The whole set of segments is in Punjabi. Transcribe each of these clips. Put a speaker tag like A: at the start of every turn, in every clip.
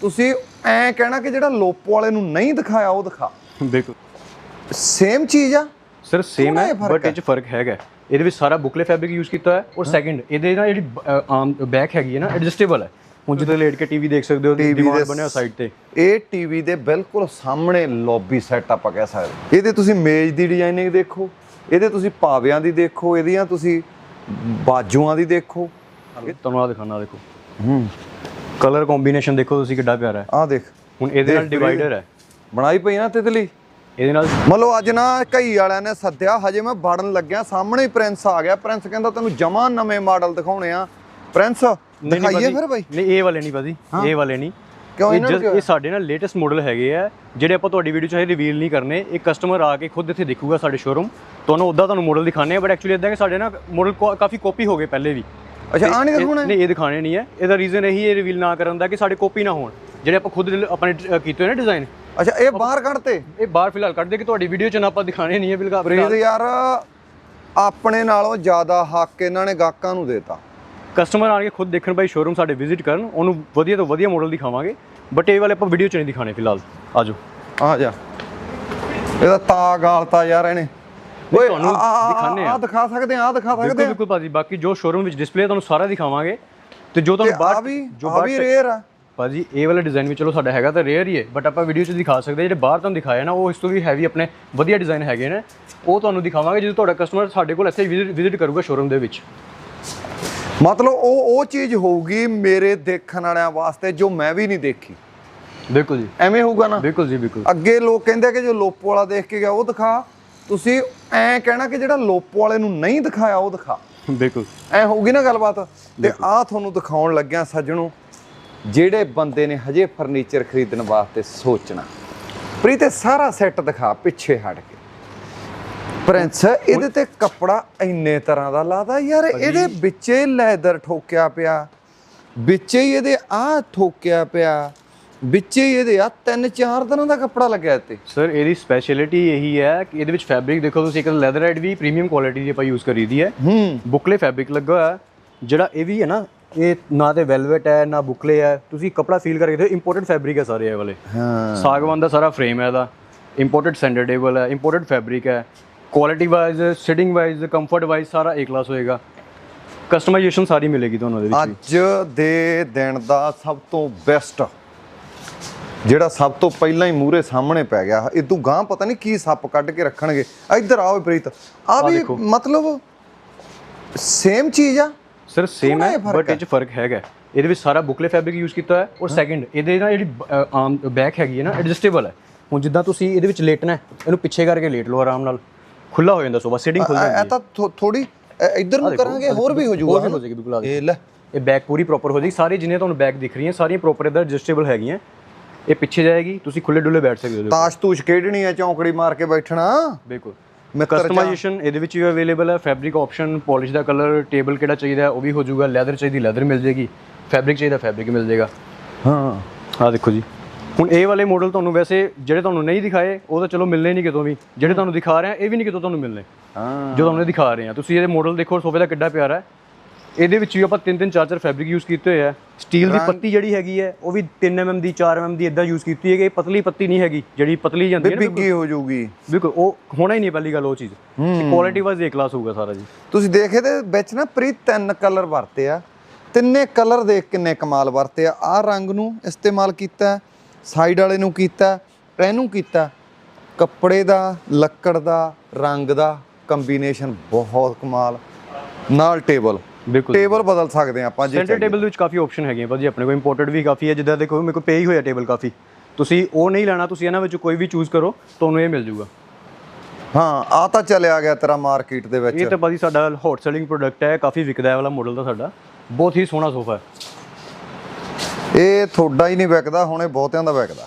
A: ਤੁਸੀਂ ਐ ਕਹਿਣਾ ਕਿ ਜਿਹੜਾ ਲੋਪੋ ਵਾਲੇ ਨੂੰ ਨਹੀਂ ਦਿਖਾਇਆ ਉਹ ਦਿਖਾ।
B: ਬਿਲਕੁਲ।
A: ਸੇਮ ਚੀਜ਼ ਆ?
B: ਸਰ ਸੇਮ ਹੈ ਬਟ ਇਹ 'ਚ ਫ਼ਰਕ ਹੈਗਾ। ਇਹਦੇ ਵਿੱਚ ਸਾਰਾ ਬੁਕਲੇ ਫੈਬਰਿਕ ਯੂਜ਼ ਕੀਤਾ ਹੈ ਔਰ ਸੈਕਿੰਡ ਇਹਦੇ ਨਾਲ ਜਿਹੜੀ ਆਮ ਬੈਕ ਹੈਗੀ ਹੈ ਨਾ ਐਡਜਸਟੇਬਲ ਹੈ। ਹੁਣ ਜਿੱਥੇ ਲੇਟ ਕੇ ਟੀਵੀ ਦੇਖ ਸਕਦੇ ਹੋ
A: TV
B: ਦੀਵਾਨ
A: ਦੇ
B: ਬਣਿਆ ਸਾਈਡ ਤੇ।
A: ਇਹ ਟੀਵੀ ਦੇ ਬਿਲਕੁਲ ਸਾਹਮਣੇ ਲੌਬੀ ਸੈੱਟ ਆਪਾਂ ਕਹਿ ਸਕਦੇ ਇਹਦੇ ਤੁਸੀਂ ਮੇਜ਼ ਦੀ ਡਿਜ਼ਾਈਨਿੰਗ ਦੇਖੋ ਇਹਦੇ ਤੁਸੀਂ ਪਾਵਿਆਂ ਦੀ ਦੇਖੋ ਇਹਦੀਆਂ ਤੁਸੀਂ ਬਾਜੂਆਂ ਦੀ ਦੇਖੋ।
B: ਤੁਹਾਨੂੰ ਆ ਦਿਖਾਣਾ ਦੇਖੋ।
A: ਹੂੰ।
B: ਕਲਰ ਕੰਬੀਨੇਸ਼ਨ ਦੇਖੋ ਤੁਸੀਂ ਕਿੱਡਾ ਪਿਆਰਾ ਹੈ।
A: ਆਹ ਦੇਖ।
B: ਹੁਣ ਇਹਦੇ ਨਾਲ ਡਿਵਾਈਡਰ ਹੈ।
A: ਬਣਾਈ ਪਈ ਨਾ ਤਿਤਲੀ।
B: ਇਹਦੇ ਨਾਲ
A: ਮਤਲਬ ਅੱਜ ਨਾ ਕਈ ਵਾਲਿਆਂ ਨੇ ਸੱਦਿਆ ਹਜੇ ਮੈਂ ਵੜਨ ਲੱਗਿਆ ਸਾਹਮਣੇ ਹੀ ਪ੍ਰਿੰਸ ਆ ਗਿਆ। ਪ੍ਰਿੰਸ ਕਹਿੰਦਾ ਤੈਨੂੰ ਜਮਾ ਨਵੇਂ ਮਾਡਲ ਦਿਖਾਉਣੇ ਆ। ਪ੍ਰਿੰਸ ਦਿਖਾਈਏ। ਫਿਰ ਬਾਈ।
B: ਨਹੀਂ ਇਹ ਵਾਲੇ ਨਹੀਂ ਭਾਜੀ। ਇਹ ਵਾਲੇ ਨਹੀਂ।
A: ਕਿਉਂ
B: ਇਹ
A: ਇਹਨਾਂ ਨੂੰ?
B: ਇਹ ਸਾਡੇ ਨਾਲ ਲੇਟੈਸਟ ਮਾਡਲ ਹੈਗੇ ਆ ਜਿਹੜੇ ਆਪਾਂ ਤੁਹਾਡੀ ਵੀਡੀਓ 'ਚ ਹਜੇ ਰਿਵੀਲ ਨਹੀਂ ਕਰਨੇ। ਇੱਕ ਕਸਟਮਰ ਆ ਕੇ ਖੁਦ ਇੱਥੇ ਦੇਖੂਗਾ ਸਾਡੇ ਸ਼ੋਰੂਮ ਤੁਹਾਨੂੰ ਉਦਾਂ ਤੁਹਾਨੂੰ ਮਾਡਲ ਦਿਖਾਣੇ ਆ ਬਟ ਐਕਚੁਅਲੀ ਇਦਾਂ ਕਿ ਸਾਡੇ ਨਾ ਮਾਡਲ ਕਾਫੀ ਕਾਪੀ ਹੋ ਗਏ ਪਹਿਲੇ ਵੀ।
A: ਅੱਛਾ ਆ ਨਹੀਂ ਦਿਖਾਉਣਾ?
B: ਨਹੀਂ ਇਹ ਦਿਖਾਣੇ ਨਹੀਂ ਹੈ। ਇਹਦਾ ਰੀਜ਼ਨ ਇਹੀ ਹੈ ਰਿਵੀਲ ਨਾ ਕਰਨ ਦਾ ਕਿ ਸਾਡੇ ਕਾਪੀ ਨਾ ਹੋਣ। ਜਿਹੜੇ ਆਪਾਂ ਖੁਦ ਆਪਣੇ ਕੀਤੇ ਹੋਏ ਨੇ ਡਿਜ਼ਾਈਨ
A: ਅੱਛਾ ਇਹ ਬਾਹਰ ਕੱਢਤੇ
B: ਇਹ ਬਾਹਰ ਫਿਲਹਾਲ ਕੱਢ ਦੇ ਕਿ ਤੁਹਾਡੀ ਵੀਡੀਓ 'ਚ ਨਾ ਆਪਾਂ ਦਿਖਾਣੇ ਨਹੀਂ ਹੈ ਬਿਲਕੁਲ
A: ਪ੍ਰੀਤ ਯਾਰ ਆਪਣੇ ਨਾਲੋਂ ਜ਼ਿਆਦਾ ਹੱਕ ਇਹਨਾਂ ਨੇ ਗਾਹਕਾਂ ਨੂੰ ਦੇਤਾ।
B: ਕਸਟਮਰ ਆਣ ਕੇ ਖੁਦ ਦੇਖਣ ਭਾਈ ਸ਼ੋਰੂਮ ਸਾਡੇ ਵਿਜ਼ਿਟ ਕਰਨ ਉਹਨੂੰ ਵਧੀਆ ਤੋਂ ਵਧੀਆ ਮਾਡਲ ਦਿਖਾਵਾਂਗੇ। ਬਟ ਇਹ ਵਾਲੇ ਆਪਾਂ ਵੀਡੀਓ 'ਚ ਨਹੀਂ ਦਿਖਾਣੇ ਫਿਲਹਾਲ। ਆਜੋ।
A: ਆ ਜਾ। ਇਹਦਾ ਤਾ ਗਾਲਤਾ ਯਾਰ ਇਹਨੇ। ਓਏ
B: ਤੁਹਾਨੂੰ ਦਿਖਾਉਂਦੇ ਆ।
A: ਆ। ਦਿਖਾ ਸਕਦੇ ਆ ਆ ਦਿਖਾ ਸਕਦੇ
B: ਬਿਲਕੁਲ
A: ਆ।
B: ਬਿਲਕੁਲ ਭਾਜੀ ਬਾਕੀ ਜੋ ਸ਼ੋਰੂਮ ਵਿੱਚ ਡਿਸਪਲੇ ਤੁਹਾਨੂੰ ਸਾਰਾ ਦਿਖਾਵਾਂਗੇ। ਤੇ ਜੋ ਤੁਹਾਨੂੰ
A: ਵੀ
B: ਜੋ
A: ਆ ਵੀ ਰੇਅਰ ਆ।
B: ਭਾਜੀ ਇਹ ਵਾਲਾ ਡਿਜ਼ਾਈਨ ਵੀ ਚਲੋ ਸਾਡਾ ਹੈਗਾ ਤਾਂ ਰੇਅਰ ਹੀ ਹੈ ਬਟ ਆਪਾਂ ਵੀਡੀਓ 'ਚ ਦਿਖਾ ਸਕਦੇ। ਜਿਹੜੇ ਬਾਹਰ ਤੁਹਾਨੂੰ ਦਿਖਾਇਆ ਨਾ ਉਹ ਇਸ ਤੋਂ ਵੀ ਹੈਵੀ ਆਪਣੇ ਵਧੀਆ ਡਿਜ਼ਾਈਨ ਹੈਗੇ ਨੇ। ਉਹ ਤੁਹਾਨੂੰ ਦਿਖਾਵਾਂਗੇ ਜਦੋਂ ਤੁਹਾਡਾ ਕਸਟਮਰ ਸਾਡੇ ਕੋਲ ਇੱਥੇ ਵਿਜ਼ਿਟ ਕਰੂਗਾ ਸ਼ੋਰੂਮ ਦੇ ਵਿੱਚ।
A: ਮਤਲਬ ਉਹ ਉਹ ਚੀਜ਼ ਹੋਊਗੀ ਮੇਰੇ ਦੇਖਣ ਵਾਲਿਆਂ ਵਾਸਤੇ ਜੋ ਮੈਂ ਵੀ ਨਹੀਂ ਦੇਖੀ।
B: ਬਿਲਕੁਲ ਜੀ।
A: ਐਵੇਂ ਹੋਊਗਾ ਨਾ?
B: ਬਿਲਕੁਲ ਜੀ ਬਿਲਕੁਲ।
A: ਅੱਗੇ ਲੋਕ ਕਹਿੰਦੇ ਕਿ ਜੋ ਲੋਪੋ ਵਾਲਾ ਦੇਖ ਕੇ ਗਿਆ ਉਹ ਦਿਖਾ। ਤੁਸੀਂ ਐ ਕਹਿਣਾ ਕਿ ਜਿਹੜਾ ਲੋਪੋ ਵਾਲੇ ਨੂੰ ਨਹੀਂ ਦਿਖਾਇਆ ਉਹ ਦਿਖਾ।
B: ਬਿਲਕੁਲ।
A: ਐ ਹੋਊਗੀ ਨਾ ਗੱਲਬਾਤ? ਤੇ ਆ ਤੁਹਾਨੂੰ ਦਿਖਾਉਣ ਲੱਗਿਆ ਸੱਜਣੋ ਜਿਹੜੇ ਬੰਦੇ ਨੇ ਹਜੇ ਫਰਨੀਚਰ ਖਰੀਦਣ ਵਾਸਤੇ ਸੋਚਣਾ। ਪ੍ਰੀਤ ਸਾਰਾ ਸੈੱਟ ਦਿਖਾ ਪਿੱਛੇ ਹਟ ਕੇ। ਪ੍ਰਿੰਸ ਇਹਦੇ ਤੇ ਕੱਪੜਾ ਇੰਨੇ ਤਰ੍ਹਾਂ ਦਾ ਲਾਦਾ ਯਾਰ ਇਹਦੇ ਵਿੱਚੇ ਲੈਦਰ ਠੋਕਿਆ ਪਿਆ ਵਿੱਚੇ ਹੀ ਇਹਦੇ ਆ ਠੋਕਿਆ ਪਿਆ। ਵਿੱਚੇ ਹੀ ਇਹਦੇ ਆ ਤਿੰਨ ਚਾਰ ਦਿਨਾਂ ਦਾ ਕੱਪੜਾ ਲੱਗਿਆ ਇੱਥੇ।
B: ਸਰ ਇਹਦੀ ਸਪੈਸ਼ਲਿਟੀ ਇਹੀ ਹੈ ਕਿ ਇਹਦੇ ਵਿੱਚ ਫੈਬਰਿਕ ਦੇਖੋ ਤੁਸੀਂ ਇੱਕ ਲੈਦਰ ਹੈਡ ਵੀ ਪ੍ਰੀਮੀਅਮ ਕੁਆਲਿਟੀ ਦੀ ਆਪਾਂ ਯੂਜ਼ ਕਰੀਦੀ ਹੈ।
A: ਹੂੰ।
B: ਬੁਕਲੇ ਫੈਬਰਿਕ ਲੱਗਾ ਹੋਇਆ। ਜਿਹੜਾ ਇਹ ਵੀ ਹੈ ਨਾ ਇਹ ਨਾ ਤੇ ਵੈਲਵਟ ਹੈ ਨਾ ਬੁਕਲੇ ਹੈ। ਤੁਸੀਂ ਕਪੜਾ ਫੀਲ ਕਰਕੇ ਦੇਖੋ ਇੰਪੋਰਟਡ ਫੈਬਰਿਕ ਹੈ ਸਾਰੇ ਇਹ ਵਾਲੇ।
A: ਹਾਂ।
B: ਸਾਗਵਾਨ ਦਾ ਸਾਰਾ ਫਰੇਮ ਹੈ ਇਹਦਾ। ਇੰਪੋਰਟਡ ਸੈਂਡਰ ਟੇਬਲ ਹੈ ਇੰਪੋਰਟਡ ਫੈਬਰਿਕ ਹੈ। Quality wise sitting wise comfort wise ਸਾਰਾ ਏ ਕਲਾਸ ਹੋਏਗਾ। ਕਸਟਮਾਈਜੇਸ਼ਨ ਸਾਰੀ ਮਿਲੇਗੀ ਤੁਹਾਨੂੰ ਇਹਦੇ ਵਿੱਚ।
A: ਅੱਜ ਦੇ ਦਿਨ ਦਾ ਸਭ ਤੋਂ ਬੈਸਟ ਜਿਹੜਾ ਸਭ ਤੋਂ ਪਹਿਲਾਂ ਹੀ ਮੂਰੇ ਸਾਹਮਣੇ ਪੈ ਗਿਆ ਇਦੋਂ ਗਾਂ ਪਤਾ ਨਹੀਂ ਕੀ ਸੱਪ ਕੱਢ ਕੇ ਰੱਖਣਗੇ। ਇੱਧਰ ਆਓ ਪ੍ਰੀਤ। ਆ ਵੀ। ਮਤਲਬ ਸੇਮ ਚੀਜ਼ ਆ?
B: ਸਰ ਸੇਮ ਹੈ ਬਟ ਇਹ 'ਚ ਫ਼ਰਕ ਹੈਗਾ ਇਹਦੇ ਵਿੱਚ ਸਾਰਾ ਬੁਕਲੇ ਫੈਬਰਿਕ ਯੂਜ਼ ਕੀਤਾ ਹੈ ਔਰ ਸੈਕਿੰਡ ਇਹਦੇ ਨਾਲ ਜਿਹੜੀ ਆਮ ਬੈਕ ਹੈਗੀ ਹੈ ਨਾ ਐਡਜਸਟੇਬਲ ਹੈ। ਹੁਣ ਜਿੱਦਾਂ ਤੁਸੀਂ ਇਹਦੇ ਵਿੱਚ ਲੇਟਣਾ ਹੈ ਇਹਨੂੰ ਪਿੱਛੇ ਕਰਕੇ ਲੇਟ ਲਓ ਆਰਾਮ ਨਾਲ। ਖੁੱਲਾ ਹੋ ਜਾਂਦਾ ਸੋਫਾ ਸੀਟਿੰਗ ਖੁੱਲ
A: ਇਹ
B: ਜਾਂਦੀ
A: ਇਹ
B: ਹੈ।
A: ਤਾਂ ਥੋ- ਥੋੜੀ ਇਹ ਇੱਧਰ ਨੂੰ ਕਰਾਂਗੇ ਹੋਰ ਵੀ ਹੋ
B: ਹੋਰ
A: ਜਾਊਗਾ
B: ਵੀ ਹੋ ਜਾਏਗੀ ਬਿਲਕੁਲ
A: ਇਹ ਲੈ।
B: ਇਹ ਬੈਕ ਪੂਰੀ ਪ੍ਰੋਪਰ ਹੋ ਜਾਏਗੀ। ਸਾਰੇ ਜਿੰਨੇ ਤੁਹਾਨੂੰ ਬੈਕ ਦਿਖ ਰਹੀਆਂ ਸਾਰੀਆਂ ਪ੍ਰੋਪਰ ਇਹਦਾ ਐਡਜਸਟੇਬਲ ਹੈਗੀਆਂ। ਇਹ ਪਿੱਛੇ ਜਾਏਗੀ ਤੁਸੀਂ ਖੁੱਲੇ ਡੁੱਲੇ ਬੈਠ ਸਕਦੇ ਹੋ
A: ਤਾਸ਼ ਤੂਸ਼ ਖੇਡਣੀ ਆ ਚੌਂਕੜੀ ਮਾਰ ਕੇ ਬੈਠਣਾ?
B: ਬਿਲਕੁਲ। ਕਸਟਮਾਈਜੇਸ਼ਨ ਇਹਦੇ ਵਿੱਚ ਵੀ ਅਵੇਲੇਬਲ ਹੈ। ਫੈਬਰਿਕ ਆਪਸ਼ਨ ਪਾਲਿਸ਼ ਦਾ ਕਲਰ ਟੇਬਲ ਕਿਹੜਾ ਚਾਹੀਦਾ ਹੈ, ਉਹ ਵੀ ਹੋ ਜਾਊਗਾ। ਲੈਦਰ ਚਾਹੀਦੀ ਲੈਦਰ ਮਿਲ ਜੇਗੀ ਫੈਬਰਿਕ ਚਾਹੀਦਾ ਫੈਬਰਿਕ ਮਿਲ ਜੇਗਾ
A: ਹਾਂ।
B: ਆਹ ਦੇਖੋ ਜੀ। ਹੁਣ ਇਹ ਵਾਲੇ ਮਾਡਲ ਤੁਹਾਨੂੰ ਵੈਸੇ ਜਿਹੜੇ ਤੁਹਾਨੂੰ ਨਹੀਂ ਦਿਖਾਏ ਉਹ ਤਾਂ ਚਲੋ ਮਿਲਨੇ ਨਹੀਂ ਕਿਤੋਂ ਵੀ। ਜਿਹੜੇ ਤੁਹਾਨੂੰ ਦਿਖਾ ਰਹੇ ਆ ਇਹ ਵੀ ਨਹੀਂ ਕਿਤੋਂ ਤੁਹਾਨੂੰ ਮਿਲਨੇ
A: ਹਾਂ।
B: ਜੋ ਤੁਹਾਨੂੰ ਦਿਖਾ ਰਹੇ ਆ। ਤੁਸੀਂ ਇਹਦੇ ਮਾਡਲ ਦੇਖੋ ਸੋਫੇ ਦਾ ਕਿੱਡਾ ਪਿਆਰਾ ਹੈ। ਇਹਦੇ ਵਿੱਚ ਵੀ ਆਪਾਂ ਤਿੰਨ ਤਿੰਨ ਚਾਰ ਚਾਰ ਫੈਬਰਿਕ ਯੂਜ਼ ਕੀਤੇ ਹੋਏ ਆ। ਸਟੀਲ ਦੀ ਪੱਤੀ ਜਿਹੜੀ ਹੈਗੀ ਹੈ ਉਹ ਵੀ 3 mm ਦੀ 4 mm ਦੀ ਇਦਾਂ ਯੂਜ਼ ਕੀਤੀ ਹੈਗੀ ਇਹ ਪਤਲੀ ਪੱਤੀ ਨਹੀਂ ਹੈਗੀ ਜਿਹੜੀ ਪਤਲੀ ਜਾਂਦੀ ਹੈ ਨਾ
A: ਬਿੱਗੀ ਹੋ ਜਾਊਗੀ।
B: ਬਿਲਕੁਲ ਉਹ ਹੋਣਾ ਹੀ ਨਹੀਂ ਪਹਿਲੀ ਗੱਲ ਉਹ ਚੀਜ਼। ਕੁਆਲਿਟੀ ਵਾਈਜ਼ ਇੱਕ ਕਲਾਸ ਹੋਊਗਾ ਸਾਰਾ ਜੀ।
A: ਤੁਸੀਂ ਦੇਖੇ ਤੇ ਵਿੱਚ ਨਾ ਪ੍ਰੀਤ ਤਿੰਨ ਕਲਰ ਵਰਤੇ ਆ। ਤਿੰਨੇ ਕਲਰ ਦੇਖ ਕਿੰਨੇ ਕਮਾਲ ਵਰਤੇ ਆ। ਆ ਰੰਗ ਨੂੰ ਇਸਤੇਮਾਲ ਕੀਤਾ ਸਾਈਡ ਵਾਲੇ ਨੂੰ ਕੀਤਾ ਇਹਨੂੰ ਕੀਤਾ। ਕੱਪੜੇ ਦਾ ਲੱਕੜ ਦਾ ਰੰਗ ਦਾ ਕੰਬੀਨੇਸ਼ਨ ਬਹੁਤ ਕਮਾਲ। ਨਾਲ ਟੇਬਲ
B: ਬਿਲਕੁਲ
A: ਟੇਬਲ ਬਦਲ ਸਕਦੇ ਆ ਆਪਾਂ ਜੇ
B: ਸੈਂਟਰ ਟੇਬਲ ਦੇ ਵਿੱਚ ਕਾਫੀ ਆਪਸ਼ਨ ਹੈਗੇ ਆ ਭਾਜੀ ਆਪਣੇ ਕੋਲ ਇੰਪੋਰਟਡ ਵੀ ਕਾਫੀ ਹੈ ਜਿੱਦਾਂ ਦੇਖੋ ਮੇਰੇ ਕੋਲ ਪੇ ਹੀ ਹੋਇਆ ਟੇਬਲ ਕਾਫੀ। ਤੁਸੀਂ ਉਹ ਨਹੀਂ ਲੈਣਾ ਤੁਸੀਂ ਇਹਨਾਂ ਵਿੱਚੋਂ ਕੋਈ ਵੀ ਚੂਜ਼ ਕਰੋ ਤੁਹਾਨੂੰ ਇਹ ਮਿਲ ਜਾਊਗਾ
A: ਹਾਂ ਆ ਤਾਂ ਚੱਲਿਆ ਗਿਆ ਤੇਰਾ ਮਾਰਕੀਟ ਦੇ ਵਿੱਚ।
B: ਇਹ ਤਾਂ ਭਾਜੀ ਸਾਡਾ ਹੌਟ ਸੈਲਿੰਗ ਪ੍ਰੋਡਕਟ ਹੈ ਕਾਫੀ ਵਿਕਦਾ ਹੈ ਵਾਲਾ ਮਾਡਲ ਦਾ ਸਾਡਾ। ਬਹੁਤ ਹੀ ਸੋਹਣਾ ਸੋਫਾ ਹੈ।
A: ਇਹ ਤੁਹਾਡਾ ਹੀ ਨਹੀਂ ਵਿਕਦਾ ਹੁਣ ਇਹ ਬਹੁਤਿਆਂ ਦਾ ਵਿਕਦਾ।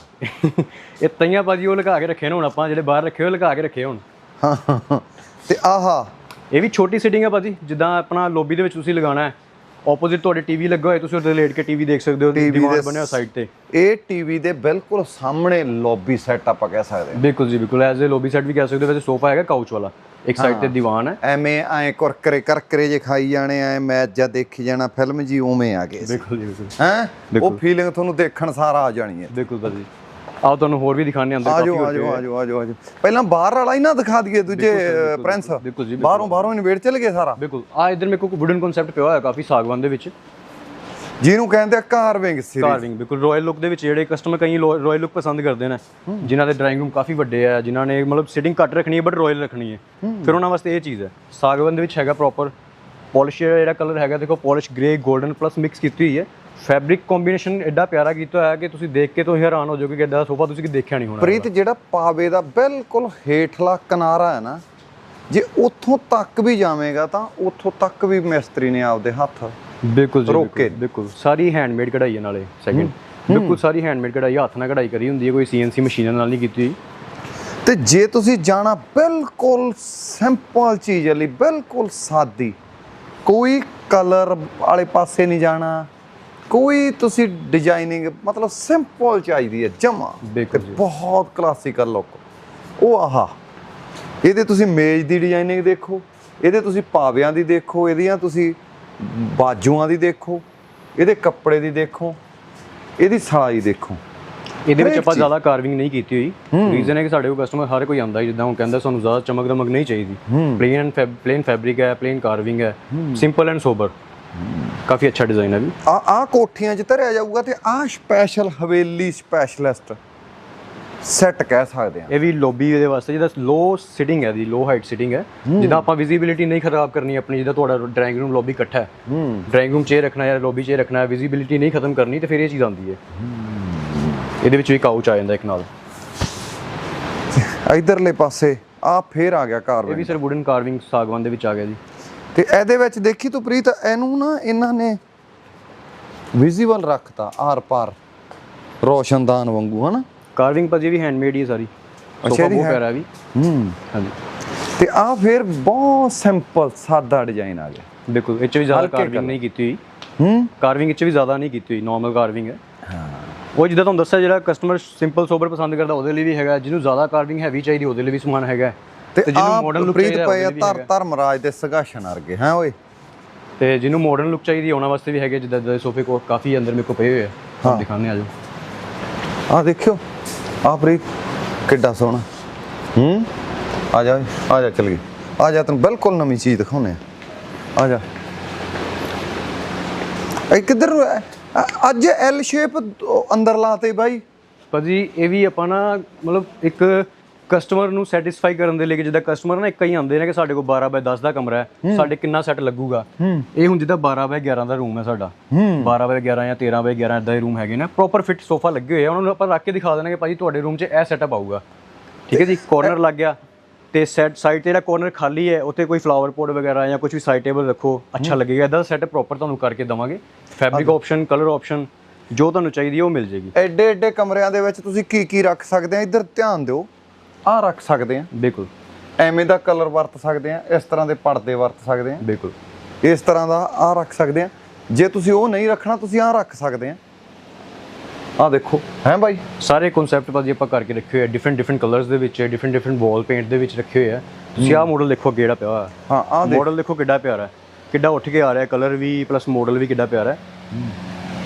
B: ਇਹ ਤਈਆਂ ਭਾਜੀ ਉਹ ਲਗਾ ਕੇ ਰੱਖੇ ਨੇ ਹੁਣ ਆਪਾਂ ਜਿਹੜੇ ਬਾਹਰ ਰੱਖੇ ਹੋਏ ਲਗਾ ਕੇ ਰੱਖੇ ਹੁਣ।
A: ਹਾਂ। ਤੇ ਆਹਾ
B: ਇਹ ਵੀ ਛੋਟੀ ਸਿਟਿੰਗ ਹੈ ਭਾਜੀ ਜਿੱਦਾਂ ਆਪਣਾ ਲੌਬੀ ਦੇ ਵਿੱਚ ਤੁਸੀਂ ਲਗਾਉਣਾ ਹੈ। ਆਪੋਜ਼ਿਟ ਤੁਹਾਡੇ ਟੀਵੀ ਲੱਗਾ ਹੋਇਆ ਤੁਸੀਂ ਉਹਦੇ ਲੇਟ ਕੇ ਟੀਵੀ ਦੇਖ ਸਕਦੇ ਹੋ ਦੀਵਾਨ ਬਣਿਆ ਸਾਈਡ ਤੇ।
A: ਇਹ ਟੀਵੀ ਦੇ ਬਿਲਕੁਲ ਸਾਹਮਣੇ ਲੌਬੀ ਸੈੱਟ ਆਪਾਂ ਕਹਿ ਸਕਦੇ ਹਾਂ।
B: ਬਿਲਕੁਲ ਜੀ ਬਿਲਕੁਲ। ਐਜ਼ ਅ ਲੌਬੀ ਸੈਟ ਵੀ ਕਹਿ ਸਕਦੇ ਹੋ ਵੈਸੇ ਸੋਫਾ ਹੈਗਾ ਕਾਊਚ ਵਾਲਾ। ਇੱਕ ਸਾਈਡ ਤੇ ਦੀਵਾਨ ਹੈ।
A: ਐਵੇਂ ਐ ਕੁਰਕਰੇ ਕਰਕਰੇ ਜੇ ਖਾਈ ਜਾਣੇ ਐ ਮੈਚ ਜਾਂ ਦੇਖੀ ਜਾਣਾ ਫਿਲਮ ਜੀ ਉਵੇਂ ਆ ਗਏ।
B: ਬਿਲਕੁਲ ਜੀ ਬਿਲਕੁਲ।
A: ਹੈ? ਉਹ ਫੀਲਿੰਗ ਤੁਹਾਨੂੰ ਦੇਖਣ ਸਾਰਾ ਆ ਜਾਣੀ ਹੈ।
B: ਬਿਲਕੁਲ ਭਾਜੀ। ਆਓ ਤੁਹਾਨੂੰ ਹੋਰ ਵੀ ਦਿਖਾਣੇ ਅੰਦਰ
A: ਆਜੋ ਆਜੋ ਆਜੋ ਆਜੋ ਆਜੋ। ਪਹਿਲਾਂ ਬਾਹਰ ਵਾਲਾ ਹੀ ਨਾ ਦਿਖਾ ਦਈਏ ਦੂਜੇ ਪ੍ਰਿੰਸ
B: ਬਿਲਕੁਲ ਜੀ,
A: ਬਾਹਰੋਂ ਬਾਹਰੋਂ ਇਨਵੇਟ ਚਲ ਗਏ ਸਾਰਾ।
B: ਬਿਲਕੁਲ। ਆ ਇਧਰ ਮੇਰੇ ਕੋਲ ਵੁਡਨ ਕਨਸੈਪਟ ਪਿਆ ਹੋਇਆ ਕਾਫੀ ਸਾਗਵਾਨ ਦੇ ਵਿੱਚ।
A: ਜਿਹਨੂੰ ਕਹਿੰਦੇ ਆ ਕਾਰਵਿੰਗ ਸੀਰੀਜ਼
B: ਕਾਰਵਿੰਗ ਬਿਲਕੁਲ। ਰਾਇਲ ਲੁੱਕ ਦੇ ਵਿੱਚ ਜਿਹੜੇ ਕਸਟਮਰ ਕਈ ਰਾਇਲ ਲੁੱਕ ਪਸੰਦ ਕਰਦੇ ਨੇ ਜਿਨ੍ਹਾਂ ਦੇ ਡਰਾਇੰਗ ਰੂਮ ਕਾਫੀ ਵੱਡੇ ਆ ਜਿਨ੍ਹਾਂ ਨੇ ਮਤਲਬ ਸਿਟਿੰਗ ਘੱਟ ਰੱਖਣੀ ਹੈ ਬਟ ਰਾਇਲ ਰੱਖਣੀ ਹੈ। ਫਿਰ ਉਹਨਾਂ ਵਾਸਤੇ ਇਹ ਚੀਜ਼ ਹੈ। ਸਾਗਵਾਨ ਦੇ ਵਿੱਚ ਹੈਗਾ ਪ੍ਰੋਪਰ ਪਾਲਿਸ਼ ਜਿਹੜਾ ਕਲਰ ਹੈਗਾ ਦੇਖੋ polish grey golden plus mix ਕੀਤੀ ਹੋਈ ਹੈ। ਫੈਬਰਿਕ ਕੰਬੀਨੇਸ਼ਨ ਐਡਾ ਪਿਆਰਾ ਕੀਤਾ ਹੋਇਆ ਕਿ ਤੁਸੀਂ ਦੇਖ ਕੇ ਤੁਸੀਂ ਹੈਰਾਨ ਹੋ ਜਾਓਗੇ ਕਿ ਐਡਾ ਸੋਫਾ ਤੁਸੀਂ ਦੇਖਿਆ ਨਹੀਂ ਹੋਣਾ
A: ਪ੍ਰੀਤ ਜਿਹੜਾ ਪਾਵੇ ਦਾ ਬਿਲਕੁਲ ਹੇਠਲਾ ਕਿਨਾਰਾ ਹੈ ਨਾ ਜੇ ਉੱਥੋਂ ਤੱਕ ਵੀ ਜਾਵੇਗਾ ਤਾਂ ਉੱਥੋਂ ਤੱਕ ਵੀ ਮਿਸਤਰੀ ਨੇ ਆਪਦੇ ਹੱਥ
B: ਬਿਲਕੁਲ ਜੀ
A: ਰੋਕ।
B: ਬਿਲਕੁਲ। ਸਾਰੀ ਹੈਂਡਮੇਡ ਕਢਾਈ ਹੈ ਨਾਲੇ ਸੈਕਿੰਡ ਬਿਲਕੁਲ ਸਾਰੀ ਹੈਂਡਮੇਡ ਕਢਾਈ ਹੱਥ ਨਾਲ ਕਢਾਈ ਕਰੀ ਹੁੰਦੀ ਹੈ ਕੋਈ ਸੀਐਨਸੀ ਮਸ਼ੀਨਾਂ ਨਾਲ ਨਹੀਂ ਕੀਤੀ
A: ਤੇ ਜੇ ਤੁਸੀਂ ਜਾਣਾ ਬਿਲਕੁਲ ਸਿੰਪਲ ਚੀਜ਼ ਲਈ ਬਿਲਕੁਲ ਸਾਦੀ ਕੋਈ ਕਲਰ ਵਾਲੇ ਪਾਸੇ ਨਹੀਂ ਜਾਣਾ ਕੋਈ ਤੁਸੀਂ ਡਿਜ਼ਾਈਨਿੰਗ ਮਤਲਬ ਸਿੰਪਲ ਚਾਹੀਦੀ ਹੈ ਜਮਾ। ਬਹੁਤ ਕਲਾਸੀਕਲ ਲੁੱਕ ਉਹ ਆਹਾ ਇਹਦੇ ਤੁਸੀਂ ਮੇਜ਼ ਦੀ ਡਿਜ਼ਾਈਨਿੰਗ ਦੇਖੋ ਇਹਦੇ ਤੁਸੀਂ ਪਾਵਿਆਂ ਦੀ ਦੇਖੋ ਇਹਦੀਆਂ ਤੁਸੀਂ ਬਾਜੂਆਂ ਦੀ ਦੇਖੋ ਇਹਦੇ ਕੱਪੜੇ ਦੀ ਦੇਖੋ ਇਹਦੀ ਸਲਾਈ ਦੇਖੋ।
B: ਇਹਦੇ ਵਿੱਚ ਆਪਾਂ। ਜ਼ਿਆਦਾ ਕਾਰਵਿੰਗ ਨਹੀਂ ਕੀਤੀ ਹੋਈ। ਰੀਜ਼ਨ ਹੈ ਕਿ ਸਾਡੇ ਕੋਲ ਕਸਟਮਰ ਹਰ ਕੋਈ ਆਉਂਦਾ ਜਿੱਦਾਂ ਉਹ ਕਹਿੰਦਾ ਸਾਨੂੰ ਜ਼ਿਆਦਾ ਚਮਕ ਦਮਕ ਨਹੀਂ ਚਾਹੀਦੀ। ਪਲੇਨ ਐਂਡ ਪਲੇਨ ਫੈਬਰਿਕ ਹੈ ਪਲੇਨ ਕਾਰਵਿੰਗ ਹੈ। ਸਿੰਪਲ ਐਂਡ ਸੋਬਰ ਕਾਫੀ ਅੱਛਾ ਡਿਜ਼ਾਈਨ ਹੈ ਵੀ
A: ਆ ਆ ਕੋਠੀਆਂ 'ਚ ਧਰਿਆ ਜਾਊਗਾ ਤੇ ਆ ਸਪੈਸ਼ਲ ਹਵੇਲੀ ਸਪੈਸ਼ਲਿਸਟ ਸੈੱਟ ਕਹਿ ਸਕਦੇ ਆ
B: ਇਹ ਵੀ ਲੌਬੀ ਇਹਦੇ ਵਾਸਤੇ ਜਿਹਦਾ ਲੋ ਸਿਟਿੰਗ ਹੈ ਦੀ ਲੋ ਹਾਈਟ ਸਿਟਿੰਗ ਹੈ। ਜਿੱਦਾਂ ਆਪਾਂ ਵਿਜ਼ਿਬਿਲਿਟੀ ਨਹੀਂ ਖਰਾਬ ਕਰਨੀ ਆਪਣੀ ਜਿੱਦਾਂ ਤੁਹਾਡਾ ਡਰਾਇੰਗ ਰੂਮ ਲੌਬੀ ਇਕੱਠਾ ਹੈ। ਡਰਾਇੰਗ ਰੂਮ 'ਚ ਇਹ ਰੱਖਣਾ ਹੈ ਲੌਬੀ 'ਚ ਇਹ ਰੱਖਣਾ ਹੈ ਵਿਜ਼ਿਬਿਲਿਟੀ ਨਹੀਂ ਖਤਮ ਕਰਨੀ ਤੇ ਫਿਰ ਇਹ ਚੀਜ਼ ਆਉਂਦੀ ਹੈ। ਇਹਦੇ ਵਿੱਚ ਵੀ ਕਾਊਚ ਆ ਜਾਂਦਾ ਇੱਕ ਨਾਲ।
A: ਇਧਰਲੇ ਪਾਸੇ ਆ ਫੇਰ ਆ ਗਿਆ
B: ਇਹ
A: ਕਾਰਵਿੰਗ
B: ਵੀ ਸਰ ਵੁਡਨ ਕਾਰਵਿੰਗ ਸਾਗਵਾਨ ਦੇ ਵਿੱਚ ਆ ਗਿਆ ਜੀ।
A: ਤੇ ਇਹਦੇ ਵਿੱਚ ਦੇਖੀ ਤੂੰ ਪ੍ਰੀਤ ਇਹਨੂੰ ਨਾ ਇਹਨਾਂ ਨੇ ਵਿਜ਼ੀਬਲ ਰੱਖਤਾ ਆਰ ਪਾਰ ਰੋਸ਼ਨਦਾਨ ਵਾਂਗੂ ਹਨਾ?
B: ਕਾਰਵਿੰਗ ਭਾਜੀ ਵੀ ਹੈਂਡਮੇਡ ਹੀ ਹੈ ਸਾਰੀ।
A: ਅੱਛਾ,
B: ਬਹੁਤ
A: ਹੈ-
B: ਵੀ।
A: ਹੂੰ।
B: ਹਾਂਜੀ।
A: ਤੇ ਆ ਫੇਰ ਬਹੁਤ ਸਿੰਪਲ ਸਾਦਾ ਡਿਜ਼ਾਈਨ ਆ ਗਿਆ।
B: ਬਿਲਕੁਲ ਇਹ 'ਚ ਵੀ ਜ਼ਿਆਦਾ ਕਾਰਵਿੰਗ। ਨਹੀਂ ਕੀਤੀ ਹੋਈ।
A: ਹੂੰ।
B: ਕਾਰਵਿੰਗ ਇਹ 'ਚ ਵੀ ਜ਼ਿਆਦਾ ਨਹੀਂ ਕੀਤੀ ਹੋਈ ਨਾਰਮਲ ਕਾਰਵਿੰਗ ਹੈ। ਉਹ ਜਿੱਦਾਂ ਤੁਹਾਨੂੰ ਦੱਸਿਆ ਜਿਹੜਾ ਕਸਟਮਰ ਸਿੰਪਲ ਸੋਬਰ ਪਸੰਦ ਕਰਦਾ ਉਹਦੇ ਲਈ ਵੀ ਹੈਗਾ। ਜਿਹਨੂੰ ਜ਼ਿਆਦਾ ਕਾਰਵਿੰਗ ਹੈਵੀ ਚਾਹੀਦੀ ਉਹਦੇ ਲਈ ਵੀ ਸਮਾਨ ਹੈਗਾ।
A: ਤੇ
B: ਜਿਹਨੂੰ ਮਾਡਰਨ ਲੁੱਕ ਚਾਹੀਦਾ
A: ਪਏ ਧਰ ਧਰਮਰਾਜ ਦੇ ਸਗਾਸ਼ਨ ਵਰਗੇ ਹੈ ਓਏ?
B: ਤੇ ਜਿਹਨੂੰ ਮਾਡਰਨ ਲੁੱਕ ਚਾਹੀਦੀ ਹੈ ਉਹਨਾਂ ਵਾਸਤੇ ਵੀ ਹੈਗੇ ਜਿੱਦਾਂ ਦੇ ਸੋਫੇ ਕੋ ਕਾਫੀ ਅੰਦਰ ਮੇਰੇ ਕੋ ਪਏ ਹੋਏ ਆ। ਦਿਖਾਣੇ ਆ ਜਾਓ।
A: ਆ ਦੇਖਿਓ ਆ ਪ੍ਰੀਤ ਕਿੱਡਾ ਸੋਹਣਾ। ਹੂੰ? ਆ ਜਾ ਆ ਜਾ ਚੱਲ ਗਈ ਆ ਜਾ ਤੈਨੂੰ ਬਿਲਕੁਲ ਨਵੀਂ ਚੀਜ਼ ਦਿਖਾਉਨੇ ਆ। ਆ ਜਾ। ਇਹ ਕਿੱਧਰ ਅੱਜ ਐਲ ਸ਼ੇਪ ਅੰਦਰ ਲਾਤੇ ਬਾਈ।
B: ਭਾਜੀ ਇਹ ਵੀ ਆਪਾਂ ਨਾ ਮਤਲਬ ਇੱਕ ਕਸਟਮਰ ਨੂੰ ਸੈਟੀਸਫਾਈ ਕਰਨ ਦੇ ਲਈ ਕਿ ਜਿੱਦਾਂ ਕਸਟਮਰ ਨਾ ਇੱਕ ਹੀ ਆਉਂਦੇ ਨੇ ਕਿ ਸਾਡੇ ਕੋਲ 12 ਬਾਈ 10 ਦਾ ਕਮਰਾ ਹੈ ਸਾਡੇ ਕਿੰਨਾ ਸੈੱਟ ਲੱਗੂਗਾ? ਇਹ ਹੁਣ ਜਿੱਦਾਂ 12 ਬਾਈ 11 ਦਾ ਰੂਮ ਹੈ ਸਾਡਾ। 12 ਬਾਈ 11 ਜਾਂ 13 ਬਾਈ 11 ਇਦਾਂ ਦੇ ਰੂਮ ਹੈਗੇ ਨੇ। ਪ੍ਰੋਪਰ ਫਿੱਟ ਸੋਫਾ ਲੱਗੇ ਹੋਏ ਆ। ਉਹਨਾਂ ਨੂੰ ਆਪਾਂ ਰੱਖ ਕੇ ਦਿਖਾ ਦੇਣਾ ਕਿ ਭਾਜੀ ਤੁਹਾਡੇ ਰੂਮ 'ਚ ਇਹ ਸੈਟਅਪ ਆਊਗਾ। ਠੀਕ ਹੈ ਜੀ? ਕਾਰਨਰ ਲੱਗ ਗਿਆ। ਤੇ ਸੈਟ ਸਾਈਡ ਤੇ ਜਿਹੜਾ ਕਾਰਨਰ ਖਾਲੀ ਹੈ ਉੱਥੇ ਕੋਈ ਫਲਾਵਰ ਪੋਟ ਵਗੈਰਾ ਜਾਂ ਕੁਝ ਵੀ ਸਾਈਡ ਟੇਬਲ ਰੱਖੋ। ਅੱਛਾ ਲੱਗੇਗਾ। ਇਦਾਂ ਦਾ ਸੈਟਅਪ ਪ੍ਰੋਪਰ ਤੁਹਾਨੂੰ ਕਰਕੇ ਦਵਾਂਗੇ। ਫੈਬਰਿਕ ਆਪਸ਼ਨ ਕਲਰ ਆਪਸ਼ਨ ਜੋ ਤੁਹਾਨੂੰ ਚਾਹੀਦੀ ਹੈ ਉਹ ਮਿਲ ਜੇਗੀ।
A: ਐਡੇ ਐਡੇ ਕਮਰਿਆਂ ਦੇ ਵਿੱਚ ਤੁਸੀਂ ਕੀ ਕੀ ਰੱਖ ਸਕਦੇ ਆ? ਇੱਧਰ ਧਿਆਨ ਦਿਓ। ਆ ਰੱਖ ਸਕਦੇ ਆ
B: ਬਿਲਕੁਲ।
A: ਐਵੇਂ ਦਾ ਕਲਰ ਵਰਤ ਸਕਦੇ ਆ ਇਸ ਤਰ੍ਹਾਂ ਦੇ ਪਰਦੇ ਵਰਤ ਸਕਦੇ ਆ
B: ਬਿਲਕੁਲ।
A: ਇਸ ਤਰ੍ਹਾਂ ਦਾ ਆ ਰੱਖ ਸਕਦੇ ਆ ਜੇ ਤੁਸੀਂ ਉਹ ਨਹੀਂ ਰੱਖਣਾ ਤੁਸੀਂ ਆ ਰੱਖ ਸਕਦੇ ਆ ਆ ਦੇਖੋ ਹੈ ਬਾਈ?
B: ਸਾਰੇ ਕਨਸੈਪਟ ਭਾਜੀ ਆਪਾਂ ਕਰਕੇ ਰੱਖੇ ਹੋਏ ਆ। ਡਿਫਰੈਂਟ ਡਿਫਰੈਂਟ ਕਲਰਸ ਦੇ ਵਿੱਚ ਡਿਫਰੈਂਟ ਡਿਫਰੈਂਟ ਵਾਲ ਪੇਂਟ ਦੇ ਵਿੱਚ ਰੱਖੇ ਹੋਏ ਆ। ਤੁਸੀਂ ਆਹ ਮਾਡਲ ਦੇਖੋ ਕਿਹੜਾ ਪਿਆ ਹੋਇਆ।
A: ਹਾਂ ਆ ਦੇਖ।
B: ਮਾਡਲ ਦੇਖੋ ਕਿੱਡਾ ਪਿਆਰਾ ਹੈ। ਕਿੱਡਾ ਉੱਠ ਕੇ ਆ ਰਿਹਾ ਕਲਰ ਵੀ ਪਲੱਸ ਮਾਡਲ ਵੀ ਕਿੱਡਾ ਪਿਆਰਾ ਹੈ।